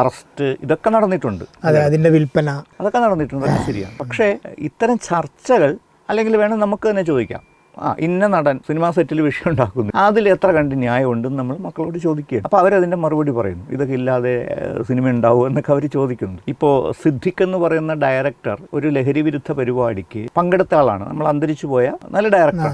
അറസ്റ്റ് ഇതൊക്കെ നടന്നിട്ടുണ്ട്. അതെ അതിന്റെ വിൽപ്പന. അതൊക്കെ നടന്നിട്ടുണ്ട്. അതൊക്കെ ശരിയാണ്. പക്ഷേ ഇത്തരം ചർച്ചകൾ അല്ലെങ്കിൽ വേണം നമുക്ക് തന്നെ ചോദിക്കാം. ആ ഇന്ന നടൻ സിനിമാ സെറ്റിൽ വിഷയം ഉണ്ടാക്കുന്നു. അതിൽ എത്ര കണ്ട് ന്യായമുണ്ടെന്ന് നമ്മൾ മക്കളോട് ചോദിക്കുക അപ്പോൾ അവരതിന്റെ മറുപടി പറയുന്നു. ഇതൊക്കെ ഇല്ലാതെ സിനിമ ഉണ്ടാവും എന്നൊക്കെ അവർ ചോദിക്കുന്നു ഇപ്പോൾ സിദ്ദിഖ് എന്ന് പറയുന്ന ഡയറക്ടർ ഒരു ലഹരി വിരുദ്ധ പരിപാടിക്ക് പങ്കെടുത്ത ആളാണ്. നമ്മൾ അന്തരിച്ചു പോയ നല്ല ഡയറക്ടർ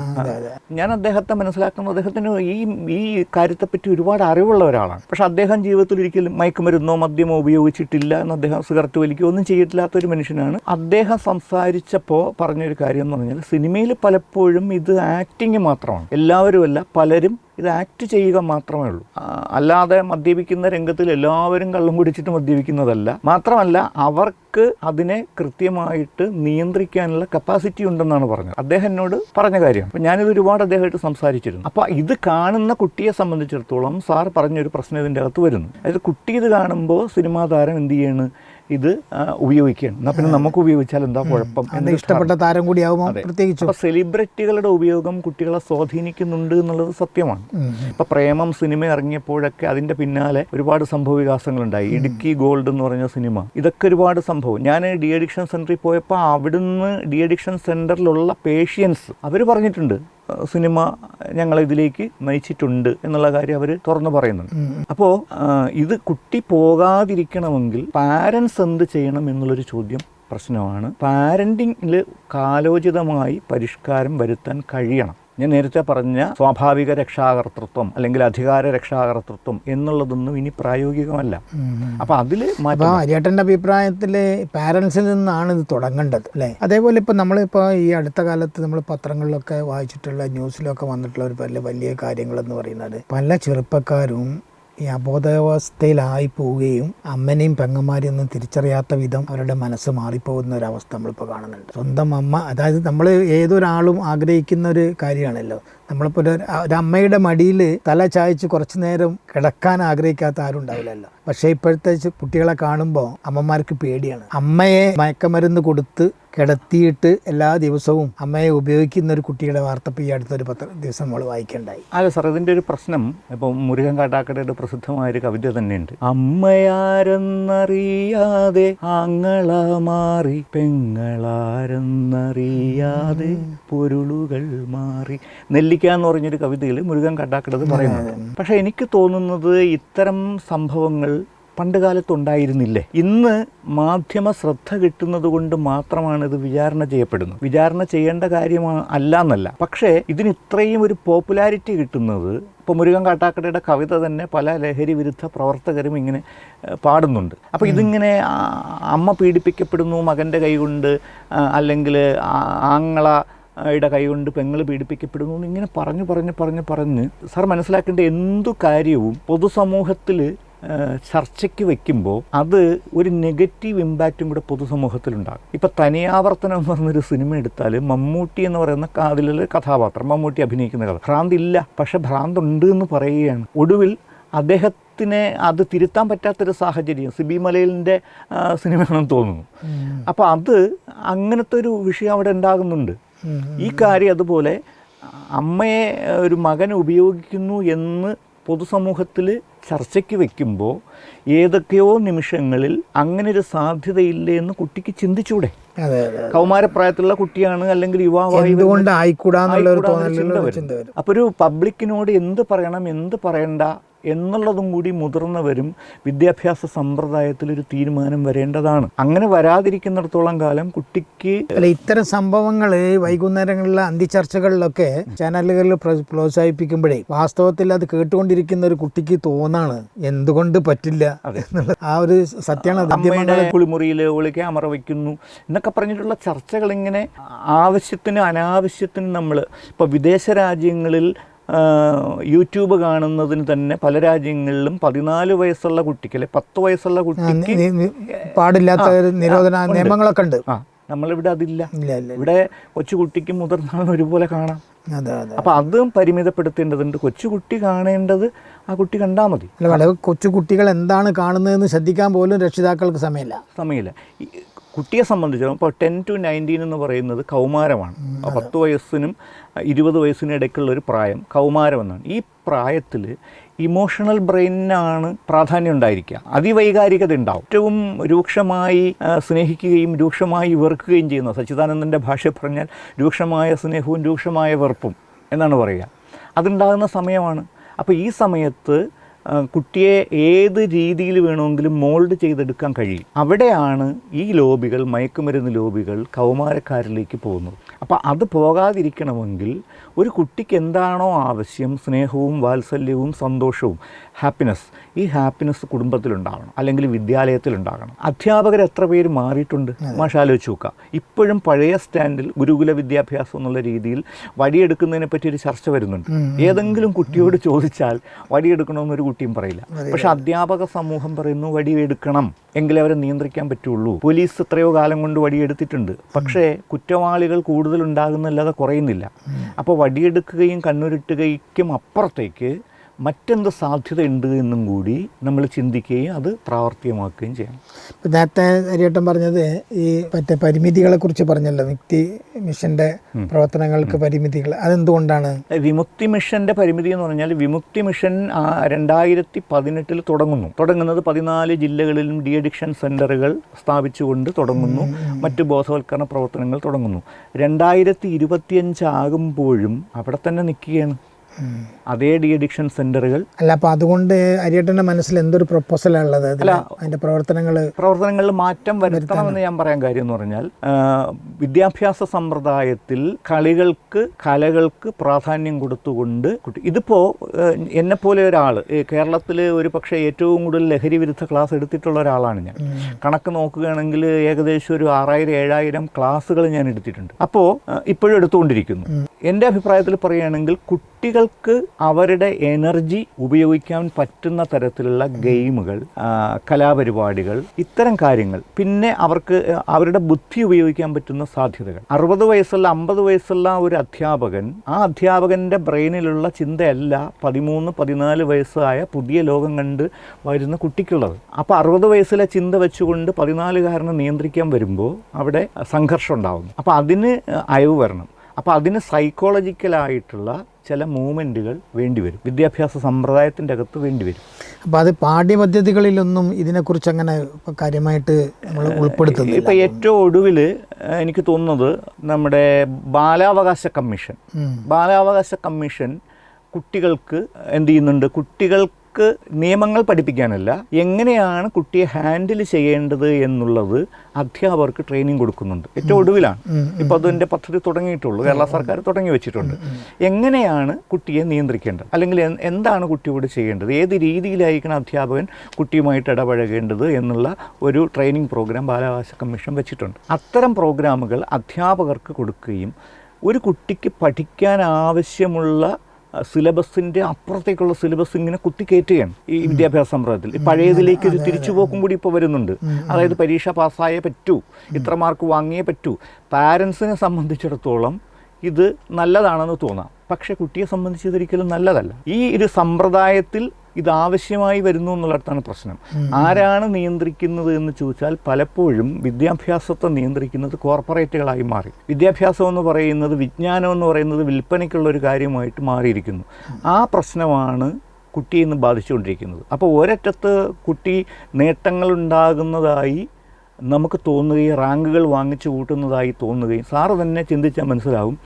ഞാൻ അദ്ദേഹത്തെ മനസ്സിലാക്കുന്നത് അദ്ദേഹത്തിന് ഈ ഈ കാര്യത്തെപ്പറ്റി ഒരുപാട് അറിവുള്ള ഒരാളാണ്. പക്ഷെ അദ്ദേഹം ജീവിതത്തിൽ ഒരിക്കലും മയക്കുമരുന്നോ മദ്യമോ ഉപയോഗിച്ചിട്ടില്ല എന്ന് അദ്ദേഹം സിഗരറ്റ് വലിക്കുകയോ ഒന്നും ചെയ്തിട്ടില്ലാത്ത ഒരു മനുഷ്യനാണ്. അദ്ദേഹം സംസാരിച്ചപ്പോൾ പറഞ്ഞൊരു കാര്യം എന്ന് പറഞ്ഞാൽ സിനിമയിൽ പലപ്പോഴും ഇത് ആക്ടിങ് മാത്രമാണ്. എല്ലാവരുമല്ല പലരും ഇത് ആക്ട് ചെയ്യുക മാത്രമേ ഉള്ളൂ. അല്ലാതെ മദ്യപിക്കുന്ന രംഗത്തിൽ എല്ലാവരും കള്ളം കുടിച്ചിട്ട് മദ്യപിക്കുന്നതല്ല. മാത്രമല്ല അവർക്ക് അതിനെ കൃത്യമായിട്ട് നിയന്ത്രിക്കാനുള്ള കപ്പാസിറ്റി ഉണ്ടെന്നാണ് പറഞ്ഞത്. അദ്ദേഹം എന്നോട് പറഞ്ഞ കാര്യം. അപ്പം ഞാനിത് ഒരുപാട് അദ്ദേഹമായിട്ട് സംസാരിച്ചിരുന്നു. അപ്പോൾ ഇത് കാണുന്ന കുട്ടിയെ സംബന്ധിച്ചിടത്തോളം സാർ പറഞ്ഞൊരു പ്രശ്നം ഇതിന്റെ അകത്ത് വരുന്നു. അതായത് കുട്ടി ഇത് കാണുമ്പോൾ സിനിമാ താരം എന്ത് ചെയ്യാണ്? ഇത് ഉപയോഗിക്കുകയാണ്. എന്നാൽ പിന്നെ നമുക്ക് ഉപയോഗിച്ചാൽ എന്താ കുഴപ്പം എന്ന് ഇഷ്ടപ്പെട്ട താരം കൂടി പ്രത്യേകിച്ച്. അപ്പോൾ സെലിബ്രിറ്റികളുടെ ഉപയോഗം കുട്ടികളെ സ്വാധീനിക്കുന്നുണ്ട് എന്നുള്ളത് സത്യമാണ്. ഇപ്പോൾ പ്രേമം സിനിമ ഇറങ്ങിയപ്പോഴൊക്കെ അതിന്റെ പിന്നാലെ ഒരുപാട് സംഭവ വികാസങ്ങളുണ്ടായി ഇടുക്കി ഗോൾഡ് എന്ന് പറഞ്ഞ സിനിമ. ഇതൊക്കെ ഒരുപാട് സംഭവം. ഞാൻ ഡി അഡിക്ഷൻ സെന്ററിൽ പോയപ്പോൾ അവിടുന്ന് ഡി അഡിക്ഷൻ സെന്ററിലുള്ള പേഷ്യൻസ് അവർ പറഞ്ഞിട്ടുണ്ട്. "അഹ് സിനിമ ഞങ്ങൾ ഇതിലേക്ക് നയിച്ചിട്ടുണ്ട് എന്നുള്ള കാര്യം അവർ തുറന്നു പറയുന്നുണ്ട്. അപ്പോൾ ഇത് കുട്ടി പോകാതിരിക്കണമെങ്കിൽ പാരൻസ് എന്ത് ചെയ്യണം എന്നുള്ളൊരു ചോദ്യം പ്രശ്നമാണ്. പാരന്റിങ്ങിൽ കാലോചിതമായി പരിഷ്കാരം വരുത്താൻ കഴിയണം. ഞാൻ നേരത്തെ പറഞ്ഞ സ്വാഭാവിക രക്ഷാകർത്തൃത്വം അല്ലെങ്കിൽ അധികാര രക്ഷാകർത്തൃത്വം എന്നുള്ളതൊന്നും ഇനി പ്രായോഗികമല്ല. അപ്പം അതിൽ അരിയേട്ടന്റെ അരിയേട്ടന്റെ അഭിപ്രായത്തിൽ പാരൻസിൽ നിന്നാണ് ഇത് തുടങ്ങേണ്ടത് അല്ലേ? അതേപോലെ ഇപ്പോൾ നമ്മളിപ്പോൾ ഈ അടുത്ത കാലത്ത് നമ്മൾ പത്രങ്ങളിലൊക്കെ വായിച്ചിട്ടുള്ള ന്യൂസിലൊക്കെ വന്നിട്ടുള്ള ഒരു വലിയ വലിയ കാര്യങ്ങളെന്ന് പറയുന്നത് പല ചെറുപ്പക്കാരും ഈ അബോധാവസ്ഥയിലായി പോവുകയും അമ്മനെയും പെങ്ങന്മാരെയും ഒന്നും തിരിച്ചറിയാത്ത വിധം അവരുടെ മനസ്സ് മാറിപ്പോകുന്ന ഒരവസ്ഥ നമ്മളിപ്പോൾ കാണുന്നുണ്ട്. സ്വന്തം അമ്മ അതായത് നമ്മൾ ഏതൊരാളും ആഗ്രഹിക്കുന്ന ഒരു കാര്യമാണല്ലോ. നമ്മളിപ്പോൾ ഒരു ഒരു അമ്മയുടെ മടിയിൽ തല ചായച്ച് കുറച്ച് നേരം കിടക്കാൻ ആഗ്രഹിക്കാത്ത ആരും ഉണ്ടാവില്ലല്ലോ. പക്ഷേ ഇപ്പോഴത്തെ കുട്ടികളെ കാണുമ്പോൾ അമ്മമാർക്ക് പേടിയാണ്. അമ്മയെ മയക്കമരുന്ന് കൊടുത്ത് കിടത്തിയിട്ട് എല്ലാ ദിവസവും അമ്മയെ ഉപയോഗിക്കുന്ന ഒരു കുട്ടിയുടെ വാർത്ത ഈ അടുത്തൊരു പത്ര ദിവസം നമ്മൾ വായിക്കേണ്ടായി. അല്ല സാർ ഇതിന്റെ ഒരു പ്രശ്നം ഇപ്പം മുരുകൻ കാട്ടാക്കടയുടെ പ്രസിദ്ധമായൊരു കവിത തന്നെയുണ്ട്. അമ്മയാരെന്നറിയാതെ ആങ്ങള മാറി പെങ്ങളാരെന്നറിയാതെ പൊരുളുകൾ മാറി. നെല്ലിക്ക എന്ന് പറഞ്ഞൊരു കവിതയിൽ മുരുകൻ കാട്ടാക്കടത് പറയുന്നത് പക്ഷേ എനിക്ക് തോന്നുന്നത് ഇത്തരം സംഭവങ്ങൾ പണ്ട് കാലത്തുണ്ടായിരുന്നില്ലേ ഇന്ന് മാധ്യമ ശ്രദ്ധ കിട്ടുന്നത് കൊണ്ട് മാത്രമാണ് ഇത് വിചാരണ ചെയ്യപ്പെടുന്നത്. വിചാരണ ചെയ്യേണ്ട കാര്യമാണ് അല്ല എന്നല്ല. പക്ഷേ ഇതിന് ഇത്രയും ഒരു പോപ്പുലാരിറ്റി കിട്ടുന്നത് ഇപ്പോൾ മുരുകൻ കാട്ടാക്കടയുടെ കവിത തന്നെ പല ലഹരി വിരുദ്ധ പ്രവർത്തകരും ഇങ്ങനെ പാടുന്നുണ്ട്. അപ്പോൾ ഇതിങ്ങനെ അമ്മ പീഡിപ്പിക്കപ്പെടുന്നു മകന്റെ കൈകൊണ്ട് കൊണ്ട് അല്ലെങ്കിൽ ആങ്ങള യുടെ കൈകൊണ്ട് പെങ്ങൾ പീഡിപ്പിക്കപ്പെടുന്നു ഇങ്ങനെ പറഞ്ഞു പറഞ്ഞു പറഞ്ഞു പറഞ്ഞ് സാർ മനസ്സിലാക്കേണ്ട എന്തു കാര്യവും പൊതുസമൂഹത്തിൽ ചർച്ചയ്ക്ക് വെക്കുമ്പോൾ അത് ഒരു നെഗറ്റീവ് ഇമ്പാക്റ്റും കൂടെ പൊതുസമൂഹത്തിലുണ്ടാകും. ഇപ്പം തനിയാവർത്തനം എന്ന് പറഞ്ഞൊരു സിനിമ എടുത്താൽ മമ്മൂട്ടി എന്ന് പറയുന്ന അതിലൊരു അതിലുള്ള കഥാപാത്രം മമ്മൂട്ടി അഭിനയിക്കുന്ന കഥ. ഭ്രാന്ത് ഇല്ല പക്ഷെ ഭ്രാന്ത് ഉണ്ട് എന്ന് പറയുകയാണ്. ഒടുവിൽ അദ്ദേഹത്തിനെ അത് തിരുത്താൻ പറ്റാത്തൊരു സാഹചര്യം സിബി മലയിലിന്റെ സിനിമയാണെന്ന് തോന്നുന്നു. അപ്പോൾ അത് അങ്ങനത്തെ ഒരു വിഷയം അവിടെ ഉണ്ടാകുന്നുണ്ട്. ഈ കാര്യം അതുപോലെ അമ്മയെ ഒരു മകൻ ഉപയോഗിക്കുന്നു എന്ന് പൊതുസമൂഹത്തിൽ ചർച്ചയ്ക്ക് വെക്കുമ്പോൾ ഏതൊക്കെയോ നിമിഷങ്ങളിൽ അങ്ങനെ ഒരു സാധ്യതയില്ലേ എന്ന് കുട്ടിക്ക് ചിന്തിച്ചൂടെ? കൗമാരപ്രായത്തിലുള്ള കുട്ടിയാണ് അല്ലെങ്കിൽ യുവാവായി അപ്പോൾ ഒരു പബ്ലിക്കിനോട് എന്ത് പറയണം എന്ത് പറയണ്ട എന്നുള്ളതും കൂടി മുതിർന്നവരും വിദ്യാഭ്യാസ സമ്പ്രദായത്തിൽ ഒരു തീരുമാനം വരേണ്ടതാണ്. അങ്ങനെ വരാതിരിക്കുന്നിടത്തോളം കാലം കുട്ടിക്ക് അല്ല ഇത്തരം സംഭവങ്ങൾ വൈകുന്നേരങ്ങളിലെ അന്തിചർച്ചകളിലൊക്കെ ചാനലുകളിൽ പ്ര- പ്രോത്സാഹിപ്പിക്കുമ്പോഴേ വാസ്തവത്തിൽ അത് കേട്ടുകൊണ്ടിരിക്കുന്ന ഒരു കുട്ടിക്ക് തോന്നാണ്. എന്തുകൊണ്ട് പറ്റില്ല എന്നുള്ള ആ ഒരു സത്യമാണ് കുളിമുറിയിൽ ഒളി ക്യാമറ വയ്ക്കുന്നു എന്നൊക്കെ പറഞ്ഞിട്ടുള്ള ചർച്ചകൾ ഇങ്ങനെ ആവശ്യത്തിന് അനാവശ്യത്തിന് നമ്മൾ ഇപ്പോൾ വിദേശ രാജ്യങ്ങളിൽ യൂട്യൂബ് കാണുന്നതിന് തന്നെ പല രാജ്യങ്ങളിലും പതിനാല് വയസ്സുള്ള കുട്ടിക്ക് അല്ലെ പത്ത് വയസ്സുള്ള കുട്ടിക്ക് പാടില്ലാത്ത നിരോധന നിയമങ്ങളൊക്കെ ഉണ്ട്. ആ നമ്മളിവിടെ അതില്ല. ഇല്ല കൊച്ചു ഇവിടെ കൊച്ചുകുട്ടിക്കും മുതിർന്നാളും ഒരുപോലെ കാണാം. അപ്പൊ അതെ പരിമിതപ്പെടുത്തേണ്ടതുണ്ട്. കൊച്ചുകുട്ടി കാണേണ്ടത് ആ കുട്ടി കണ്ടാൽ മതി. അല്ല വളരെ കൊച്ചു കുട്ടികൾ എന്താണ് കാണുന്നതെന്ന് ശ്രദ്ധിക്കാൻ പോലും രക്ഷിതാക്കൾക്ക് സമയമില്ല. സമയമില്ല. കുട്ടിയെ സംബന്ധിച്ചിടത്തോളം ഇപ്പോൾ ടെൻ ടു നയന്റീൻ എന്ന് പറയുന്നത് കൗമാരമാണ്. പത്ത് വയസ്സിനും ഇരുപത് വയസ്സിനിടയ്ക്കുള്ള ഒരു പ്രായം കൗമാരം എന്നാണ്. ഈ പ്രായത്തിൽ ഇമോഷണൽ ബ്രെയിനാണ് പ്രാധാന്യം ഉണ്ടായിരിക്കുക. അതിവൈകാരികത ഉണ്ടാവും. ഏറ്റവും രൂക്ഷമായി സ്നേഹിക്കുകയും രൂക്ഷമായി വെറുക്കുകയും ചെയ്യുന്ന സച്ചിദാനന്ദന്റെ ഭാഷ പറഞ്ഞാൽ രൂക്ഷമായ സ്നേഹവും രൂക്ഷമായ വെറുപ്പും എന്നാണ് പറയുക. അതുണ്ടാകുന്ന സമയമാണ്. അപ്പോൾ ഈ സമയത്ത് കുട്ടിയെ ഏത് രീതിയിൽ വേണമെങ്കിലും മോൾഡ് ചെയ്തെടുക്കാൻ കഴിയും. അവിടെയാണ് ഈ ലോബികൾ മയക്കുമരുന്ന് ലോബികൾ കൗമാരക്കാരിലേക്ക് പോകുന്നത്. അപ്പോൾ അത് പോകാതിരിക്കണമെങ്കിൽ ഒരു കുട്ടിക്ക് എന്താണോ ആവശ്യം സ്നേഹവും വാത്സല്യവും സന്തോഷവും ഹാപ്പിനെസ് ഈ ഹാപ്പിനെസ് കുടുംബത്തിലുണ്ടാവണം അല്ലെങ്കിൽ വിദ്യാലയത്തിലുണ്ടാകണം. അധ്യാപകർ എത്ര പേര് മാറിയിട്ടുണ്ട്? മാഷാലോചിച്ച് നോക്കുക. ഇപ്പോഴും പഴയ സ്റ്റാൻഡിൽ ഗുരുകുല വിദ്യാഭ്യാസം എന്നുള്ള രീതിയിൽ വടിയെടുക്കുന്നതിനെ പറ്റി ഒരു ചർച്ച വരുന്നുണ്ട്. ഏതെങ്കിലും കുട്ടിയോട് ചോദിച്ചാൽ വടിയെടുക്കണമെന്നൊരു കുട്ടിയും പറയില്ല. പക്ഷെ അധ്യാപക സമൂഹം പറയുന്നു വടിയെടുക്കണം എങ്കിലേ അവരെ നിയന്ത്രിക്കാൻ പറ്റുള്ളൂ. പോലീസ് എത്രയോ കാലം കൊണ്ട് വടിയെടുത്തിട്ടുണ്ട്. പക്ഷേ കുറ്റവാളികൾ കൂടുതൽ ഉണ്ടാകുന്നല്ലാതെ കുറയുന്നില്ല അപ്പോൾ വടിയെടുക്കുകയും കണ്ണുരുട്ടുകയ്ക്കും അപ്പുറത്തേക്ക് മറ്റെന്ത് സാധ്യതയുണ്ട് എന്നും കൂടി നമ്മൾ ചിന്തിക്കുകയും അത് പ്രാവർത്തികമാക്കുകയും ചെയ്യണം. ഇപ്പം നേരത്തെ അരിയട്ടൻ പറഞ്ഞത് ഈ മറ്റേ പരിമിതികളെ കുറിച്ച് പറഞ്ഞല്ലോ വിമുക്തി മിഷന്റെ പ്രവർത്തനങ്ങൾക്ക് പരിമിതികൾ. അതെന്തുകൊണ്ടാണ്? വിമുക്തി മിഷന്റെ പരിമിതി എന്ന് പറഞ്ഞാൽ വിമുക്തി മിഷൻ രണ്ടായിരത്തി പതിനെട്ടിൽ തുടങ്ങുന്നു. തുടങ്ങുന്നത് പതിനാല് ജില്ലകളിലും ഡി അഡിക്ഷൻ സെന്ററുകൾ സ്ഥാപിച്ചുകൊണ്ട് തുടങ്ങുന്നു. മറ്റ് ബോധവൽക്കരണ പ്രവർത്തനങ്ങൾ തുടങ്ങുന്നു. രണ്ടായിരത്തി ഇരുപത്തിയഞ്ചാകുമ്പോഴും അവിടെ തന്നെ നിൽക്കുകയാണ്. അതേ ഡി അഡിക്ഷൻ സെന്ററുകൾ. അല്ല അപ്പൊ അതുകൊണ്ട് അരിയട്ടന്റെ മനസ്സിൽ എന്തൊരു പ്രപ്പോസൽ ഉള്ളത്? അതിൽ? അതിന്റെ പ്രവർത്തനങ്ങൾ പ്രവർത്തനങ്ങളിൽ മാറ്റം വരുത്തണമെന്ന് ഞാൻ പറയാൻ കാര്യം എന്ന് പറഞ്ഞാൽ വിദ്യാഭ്യാസ സമ്പ്രദായത്തിൽ കളികൾക്ക് കലകൾക്ക് പ്രാധാന്യം കൊടുത്തുകൊണ്ട് ഇതിപ്പോൾ എന്നെപ്പോലെ ഒരാൾ കേരളത്തിൽ ഒരു പക്ഷേ ഏറ്റവും കൂടുതൽ ലഹരി വിരുദ്ധ ക്ലാസ് എടുത്തിട്ടുള്ള ഒരാളാണ് ഞാൻ. കണക്ക് നോക്കുകയാണെങ്കിൽ ഏകദേശം ഒരു ആറായിരം ഏഴായിരം ക്ലാസ്സുകൾ ഞാൻ എടുത്തിട്ടുണ്ട്. അപ്പോൾ ഇപ്പോഴും എടുത്തുകൊണ്ടിരിക്കുന്നു. എന്റെ അഭിപ്രായത്തിൽ പറയുകയാണെങ്കിൽ കുട്ടികൾക്ക് അവരുടെ എനർജി ഉപയോഗിക്കാൻ പറ്റുന്ന തരത്തിലുള്ള ഗെയിമുകൾ കലാപരിപാടികൾ ഇത്തരം കാര്യങ്ങൾ. പിന്നെ അവർക്ക് അവരുടെ ബുദ്ധി ഉപയോഗിക്കാൻ പറ്റുന്ന സാധ്യതകൾ. അറുപത് വയസ്സുള്ള അമ്പത് വയസ്സുള്ള ഒരു അധ്യാപകൻ ആ അധ്യാപകന്റെ ബ്രെയിനിലുള്ള ചിന്തയല്ല പതിമൂന്ന് പതിനാല് വയസ്സായ പുതിയ ലോകം കണ്ട് വരുന്ന കുട്ടിക്കുള്ളത്. അപ്പോൾ അറുപത് വയസ്സിലെ ചിന്ത വെച്ചുകൊണ്ട് പതിനാലുകാരനെ നിയന്ത്രിക്കാൻ വരുമ്പോൾ അവിടെ സംഘർഷം ഉണ്ടാകുന്നു അപ്പോൾ അതിന് അയവ് വരണം. അപ്പോൾ അതിന് സൈക്കോളജിക്കലായിട്ടുള്ള ചില മൂവ്മെന്റുകൾ വേണ്ടിവരും. വിദ്യാഭ്യാസ സമ്പ്രദായത്തിന്റെ അകത്ത് വേണ്ടിവരും. അപ്പോൾ അത് പാഠ്യപദ്ധതികളിലൊന്നും ഇതിനെക്കുറിച്ച് അങ്ങനെ കാര്യമായിട്ട് നമ്മൾ ഉൾപ്പെടുത്തുന്നു ഇപ്പം ഏറ്റവും ഒടുവിൽ എനിക്ക് തോന്നുന്നത് നമ്മുടെ ബാലാവകാശ കമ്മീഷൻ. ബാലാവകാശ കമ്മീഷൻ കുട്ടികൾക്ക് എന്ത് ചെയ്യുന്നുണ്ട്? കുട്ടികൾക്ക് നിയമങ്ങൾ പഠിപ്പിക്കാനല്ല എങ്ങനെയാണ് കുട്ടിയെ ഹാൻഡിൽ ചെയ്യേണ്ടത് എന്നുള്ളത് അധ്യാപകർക്ക് ട്രെയിനിങ് കൊടുക്കുന്നുണ്ട്. ഏറ്റവും ഒടുവിലാണ്. ഇപ്പോൾ അതിന്റെ പദ്ധതി തുടങ്ങിയിട്ടുള്ളൂ. കേരള സർക്കാർ തുടങ്ങി വെച്ചിട്ടുണ്ട്. എങ്ങനെയാണ് കുട്ടിയെ നിയന്ത്രിക്കേണ്ടത്? അല്ലെങ്കിൽ എന്താണ് കുട്ടിയോട് ചെയ്യേണ്ടത്? ഏത് രീതിയിലായിരിക്കണം അധ്യാപകൻ കുട്ടിയുമായിട്ട് ഇടപഴകേണ്ടത് എന്നുള്ള ഒരു ട്രെയിനിങ് പ്രോഗ്രാം ബാലാവകാശ കമ്മീഷൻ വെച്ചിട്ടുണ്ട്. അത്തരം പ്രോഗ്രാമുകൾ അധ്യാപകർക്ക് കൊടുക്കുകയും ഒരു കുട്ടിക്ക് പഠിക്കാൻ ആവശ്യമുള്ള സിലബസിന്റെ അപ്പുറത്തേക്കുള്ള സിലബസ് ഇങ്ങനെ കുത്തിക്കയറ്റുകയാണ് ഈ വിദ്യാഭ്യാസ സമ്പ്രദായത്തിൽ. പഴയതിലേക്ക് ഒരു തിരിച്ചുപോക്കും കൂടി ഇപ്പോൾ വരുന്നുണ്ട്. അതായത് പരീക്ഷ പാസ്സായേ പറ്റൂ ഇത്ര മാർക്ക് വാങ്ങിയേ പറ്റൂ. പാരൻസിനെ സംബന്ധിച്ചിടത്തോളം ഇത് നല്ലതാണെന്ന് തോന്നാം. പക്ഷേ കുട്ടിയെ സംബന്ധിച്ച് ഇതൊരിക്കലും നല്ലതല്ല. ഈ ഒരു സമ്പ്രദായത്തിൽ ഇത് ആവശ്യമായി വരുന്നു എന്നുള്ളിടത്താണ് പ്രശ്നം. ആരാണ് നിയന്ത്രിക്കുന്നത് എന്ന് ചോദിച്ചാൽ പലപ്പോഴും വിദ്യാഭ്യാസത്തെ നിയന്ത്രിക്കുന്നത് കോർപ്പറേറ്റുകളായി മാറി. വിദ്യാഭ്യാസം എന്ന് പറയുന്നത് വിജ്ഞാനം എന്ന് പറയുന്നത് വിൽപ്പനയ്ക്കുള്ള ഒരു കാര്യമായിട്ട് മാറിയിരിക്കുന്നു. ആ പ്രശ്നമാണ് കുട്ടിയെ ഇന്ന് ബാധിച്ചുകൊണ്ടിരിക്കുന്നത്. അപ്പോൾ ഒരറ്റത്ത് കുട്ടി നേട്ടങ്ങളുണ്ടാകുന്നതായി നമുക്ക് തോന്നുകയും റാങ്കുകൾ വാങ്ങിച്ചു കൂട്ടുന്നതായി തോന്നുകയും സാറ് തന്നെ ചിന്തിച്ചാൽ മനസ്സിലാവും.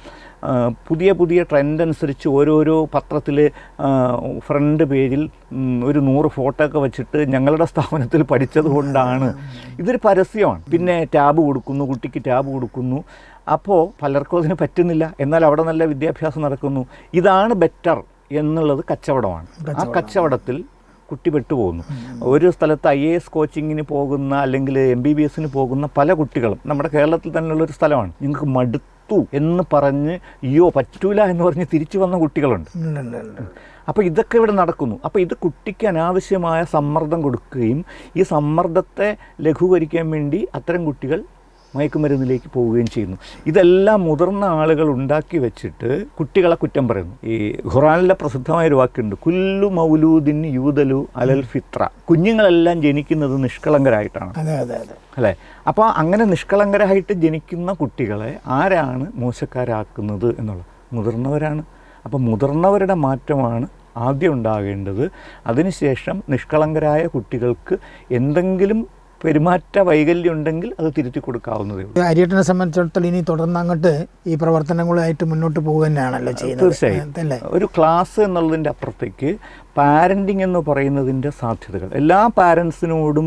പുതിയ പുതിയ ട്രെൻഡ് അനുസരിച്ച് ഓരോരോ പത്രത്തിൽ ഫ്രണ്ട് പേജിൽ ഒരു നൂറ് ഫോട്ടോ ഒക്കെ വെച്ചിട്ട് ഞങ്ങളുടെ സ്ഥാപനത്തിൽ പഠിച്ചതുകൊണ്ടാണ് ഇതൊരു പരസ്യമാണ്. പിന്നെ ടാബ് കൊടുക്കുന്നു കുട്ടിക്ക് ടാബ് കൊടുക്കുന്നു. അപ്പോൾ പലർക്കും അതിന് പറ്റുന്നില്ല. എന്നാൽ അവിടെ നല്ല വിദ്യാഭ്യാസം നടക്കുന്നു. ഇതാണ് ബെറ്റർ എന്നുള്ളത് കച്ചവടമാണ്. ആ കച്ചവടത്തിൽ കുട്ടി പെട്ടുപോകുന്നു. ഒരു സ്ഥലത്ത് ഐ എ എസ് കോച്ചിങ്ങിന് പോകുന്ന അല്ലെങ്കിൽ എം ബി ബി എസിന് പോകുന്ന പല കുട്ടികളും നമ്മുടെ കേരളത്തിൽ തന്നെയുള്ള ഒരു സ്ഥലമാണ്. നിങ്ങൾക്ക് മടുത്തു എന്ന് പറഞ്ഞ് അയ്യോ പറ്റൂല എന്ന് പറഞ്ഞ് തിരിച്ചു വന്ന കുട്ടികളുണ്ട്. അപ്പോൾ ഇതൊക്കെ ഇവിടെ നടക്കുന്നു അപ്പോൾ ഇത് കുട്ടിക്ക് അനാവശ്യമായ സമ്മർദ്ദം കൊടുക്കുകയും ഈ സമ്മർദ്ദത്തെ ലഘൂകരിക്കാൻ വേണ്ടി അത്തരം കുട്ടികൾ മയക്കുമരുന്നിലേക്ക് പോവുകയും ചെയ്യുന്നു. ഇതെല്ലാം മുതിർന്ന ആളുകൾ ഉണ്ടാക്കി വെച്ചിട്ട് കുട്ടികളെ കുറ്റം പറയുന്നു. ഈ ഖുറാനിലെ പ്രസിദ്ധമായ ഒരു വാക്കുണ്ട് കുല്ലു മൗലൂദിൻ യൂദലു അലൽ ഫിത്ര. കുഞ്ഞുങ്ങളെല്ലാം ജനിക്കുന്നത് നിഷ്കളങ്കരായിട്ടാണ്. അല്ലേ? അപ്പോൾ അങ്ങനെ നിഷ്കളങ്കരായിട്ട് ജനിക്കുന്ന കുട്ടികളെ ആരാണ് മോശക്കാരാക്കുന്നത് എന്നുള്ളത്? മുതിർന്നവരാണ്. അപ്പോൾ മുതിർന്നവരുടെ മാറ്റമാണ് ആദ്യം ഉണ്ടാകേണ്ടത്. അതിനുശേഷം നിഷ്കളങ്കരായ കുട്ടികൾക്ക് എന്തെങ്കിലും പെരുമാറ്റ വൈകല്യം ഉണ്ടെങ്കിൽ അത് തിരുത്തി കൊടുക്കാവുന്നതേ ഉള്ളൂ. അരിയട്ടനെ സംബന്ധിച്ചിടത്തോളം ഇനി തുടർന്ന് അങ്ങോട്ട് ഈ പ്രവർത്തനങ്ങളുമായിട്ട് മുന്നോട്ട് പോകുക തന്നെയാണല്ലോ ചെയ്യുന്നത് തീർച്ചയായും. ഒരു ക്ലാസ് എന്നുള്ളതിന്റെ അപ്പുറത്തേക്ക് പാരന്റിങ് എന്ന് പറയുന്നതിന്റെ സാധ്യതകൾ. എല്ലാ പാരൻസിനോടും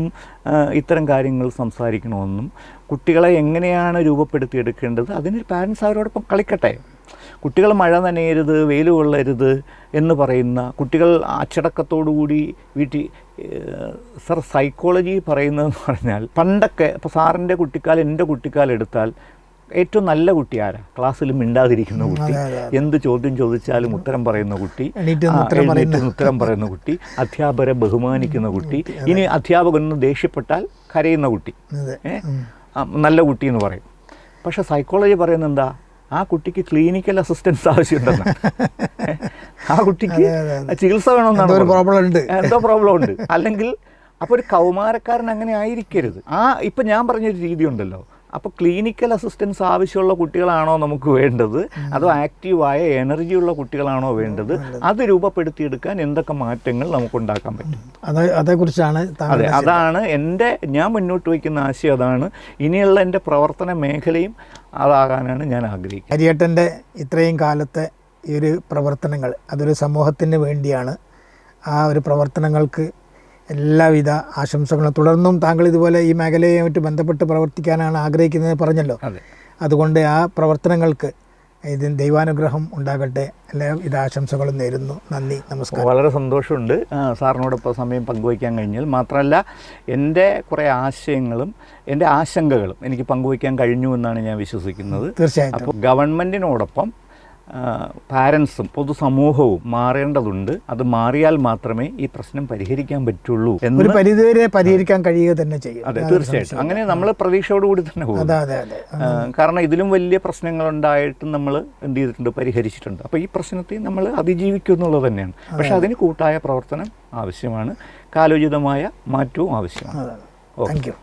ഇത്തരം കാര്യങ്ങൾ സംസാരിക്കണമെന്നും കുട്ടികളെ എങ്ങനെയാണ് രൂപപ്പെടുത്തിയെടുക്കേണ്ടത് അതിന് പാരൻസ് അവരോടൊപ്പം കളിക്കട്ടെ. കുട്ടികൾ മഴ നനയരുത് വെയിൽ കൊള്ളരുത് എന്ന് പറയുന്ന കുട്ടികൾ അച്ചടക്കത്തോടുകൂടി വീട്ടിൽ സർ സൈക്കോളജി പറയുന്നതെന്ന് പറഞ്ഞാൽ പണ്ടൊക്കെ ഇപ്പോൾ സാറിന്റെ കുട്ടിക്കാലം എന്റെ കുട്ടിക്കാലം എടുത്താൽ ഏറ്റവും നല്ല കുട്ടി ആരാ? ക്ലാസ്സിൽ മിണ്ടാതിരിക്കുന്ന കുട്ടി. എന്ത് ചോദ്യം ചോദിച്ചാലും ഉത്തരം പറയുന്ന കുട്ടി. ഉത്തരം പറയുന്ന കുട്ടി. അധ്യാപകരെ ബഹുമാനിക്കുന്ന കുട്ടി. ഇനി അധ്യാപകനൊന്ന് ദേഷ്യപ്പെട്ടാൽ കരയുന്ന കുട്ടി. നല്ല കുട്ടി എന്ന് പറയും. പക്ഷെ സൈക്കോളജി പറയുന്നത് എന്താ? ആ കുട്ടിക്ക് ക്ലിനിക്കൽ അസിസ്റ്റൻസ് ആവശ്യമുണ്ടെന്ന്. ആ കുട്ടിക്ക് ചികിത്സ വേണമെന്നാണ് ഒരു പ്രോബ്ലം ഉണ്ട്. എന്തോ പ്രോബ്ലം ഉണ്ട്. അല്ലെങ്കിൽ അപ്പോൾ ഒരു കൗമാരക്കാരൻ അങ്ങനെ ആയിരിക്കരുത്. ആ ഇപ്പം ഞാൻ പറഞ്ഞൊരു രീതി ഉണ്ടല്ലോ. അപ്പോൾ ക്ലിനിക്കൽ അസിസ്റ്റൻസ് ആവശ്യമുള്ള കുട്ടികളാണോ നമുക്ക് വേണ്ടത്? അതോ ആക്റ്റീവായ എനർജിയുള്ള കുട്ടികളാണോ വേണ്ടത്? അത് രൂപപ്പെടുത്തിയെടുക്കാൻ എന്തൊക്കെ മാറ്റങ്ങൾ നമുക്ക് ഉണ്ടാക്കാൻ പറ്റും അത് അതേക്കുറിച്ചാണ് അതെ അതാണ് എന്റെ ഞാൻ മുന്നോട്ട് വയ്ക്കുന്ന ആശയം അതാണ്. ഇനിയുള്ള എന്റെ പ്രവർത്തന മേഖലയും അതാകാനാണ് ഞാൻ ആഗ്രഹിക്കുന്നത്. അരിയേട്ടന്റെ ഇത്രയും കാലത്തെ ഈ ഒരു പ്രവർത്തനങ്ങൾ അതൊരു സമൂഹത്തിന് വേണ്ടിയാണ് ആ ഒരു പ്രവർത്തനങ്ങൾക്ക് എല്ലാവിധ ആശംസകളും. തുടർന്നും താങ്കൾ ഇതുപോലെ ഈ മേഖലയുമായിട്ട് ബന്ധപ്പെട്ട് പ്രവർത്തിക്കാനാണ് ആഗ്രഹിക്കുന്നത് പറഞ്ഞല്ലോ. അതുകൊണ്ട് ആ പ്രവർത്തനങ്ങൾക്ക് ഇതിന് ദൈവാനുഗ്രഹം ഉണ്ടാകട്ടെ. എല്ലാവിധ ആശംസകളും നേരുന്നു. നന്ദി. നമസ്കാരം. വളരെ സന്തോഷമുണ്ട്. സാറിനോടൊപ്പം സമയം പങ്കുവയ്ക്കാൻ കഴിഞ്ഞാൽ മാത്രമല്ല എന്റെ കുറേ ആശയങ്ങളും എന്റെ ആശങ്കകളും എനിക്ക് പങ്കുവയ്ക്കാൻ കഴിഞ്ഞു എന്നാണ് ഞാൻ വിശ്വസിക്കുന്നത്. തീർച്ചയായിട്ടും. അപ്പോൾ ഗവൺമെന്റിനോടൊപ്പം പാരൻസും പൊതുസമൂഹവും മാറേണ്ടതുണ്ട്. അത് മാറിയാൽ മാത്രമേ ഈ പ്രശ്നം പരിഹരിക്കാൻ പറ്റുള്ളൂ ഒരു എന്ന് പരിധിവരെ പരിഹരിക്കാൻ കഴിയുക തന്നെ ചെയ്യും. അതെ തീർച്ചയായിട്ടും. അങ്ങനെ നമ്മൾ പ്രതീക്ഷയോടുകൂടി തന്നെ പോകും കാരണം ഇതിലും വലിയ പ്രശ്നങ്ങൾ ഉണ്ടായിട്ട് നമ്മൾ എന്ത് ചെയ്തിട്ടുണ്ട് പരിഹരിച്ചിട്ടുണ്ട്. അപ്പോൾ ഈ പ്രശ്നത്തെ നമ്മൾ അതിജീവിക്കും എന്നുള്ളത് തന്നെയാണ്. പക്ഷെ അതിന് കൂട്ടായ പ്രവർത്തനം ആവശ്യമാണ്. കാലോചിതമായ മാറ്റവും ആവശ്യമാണ്. ഓക്കെ. Thank you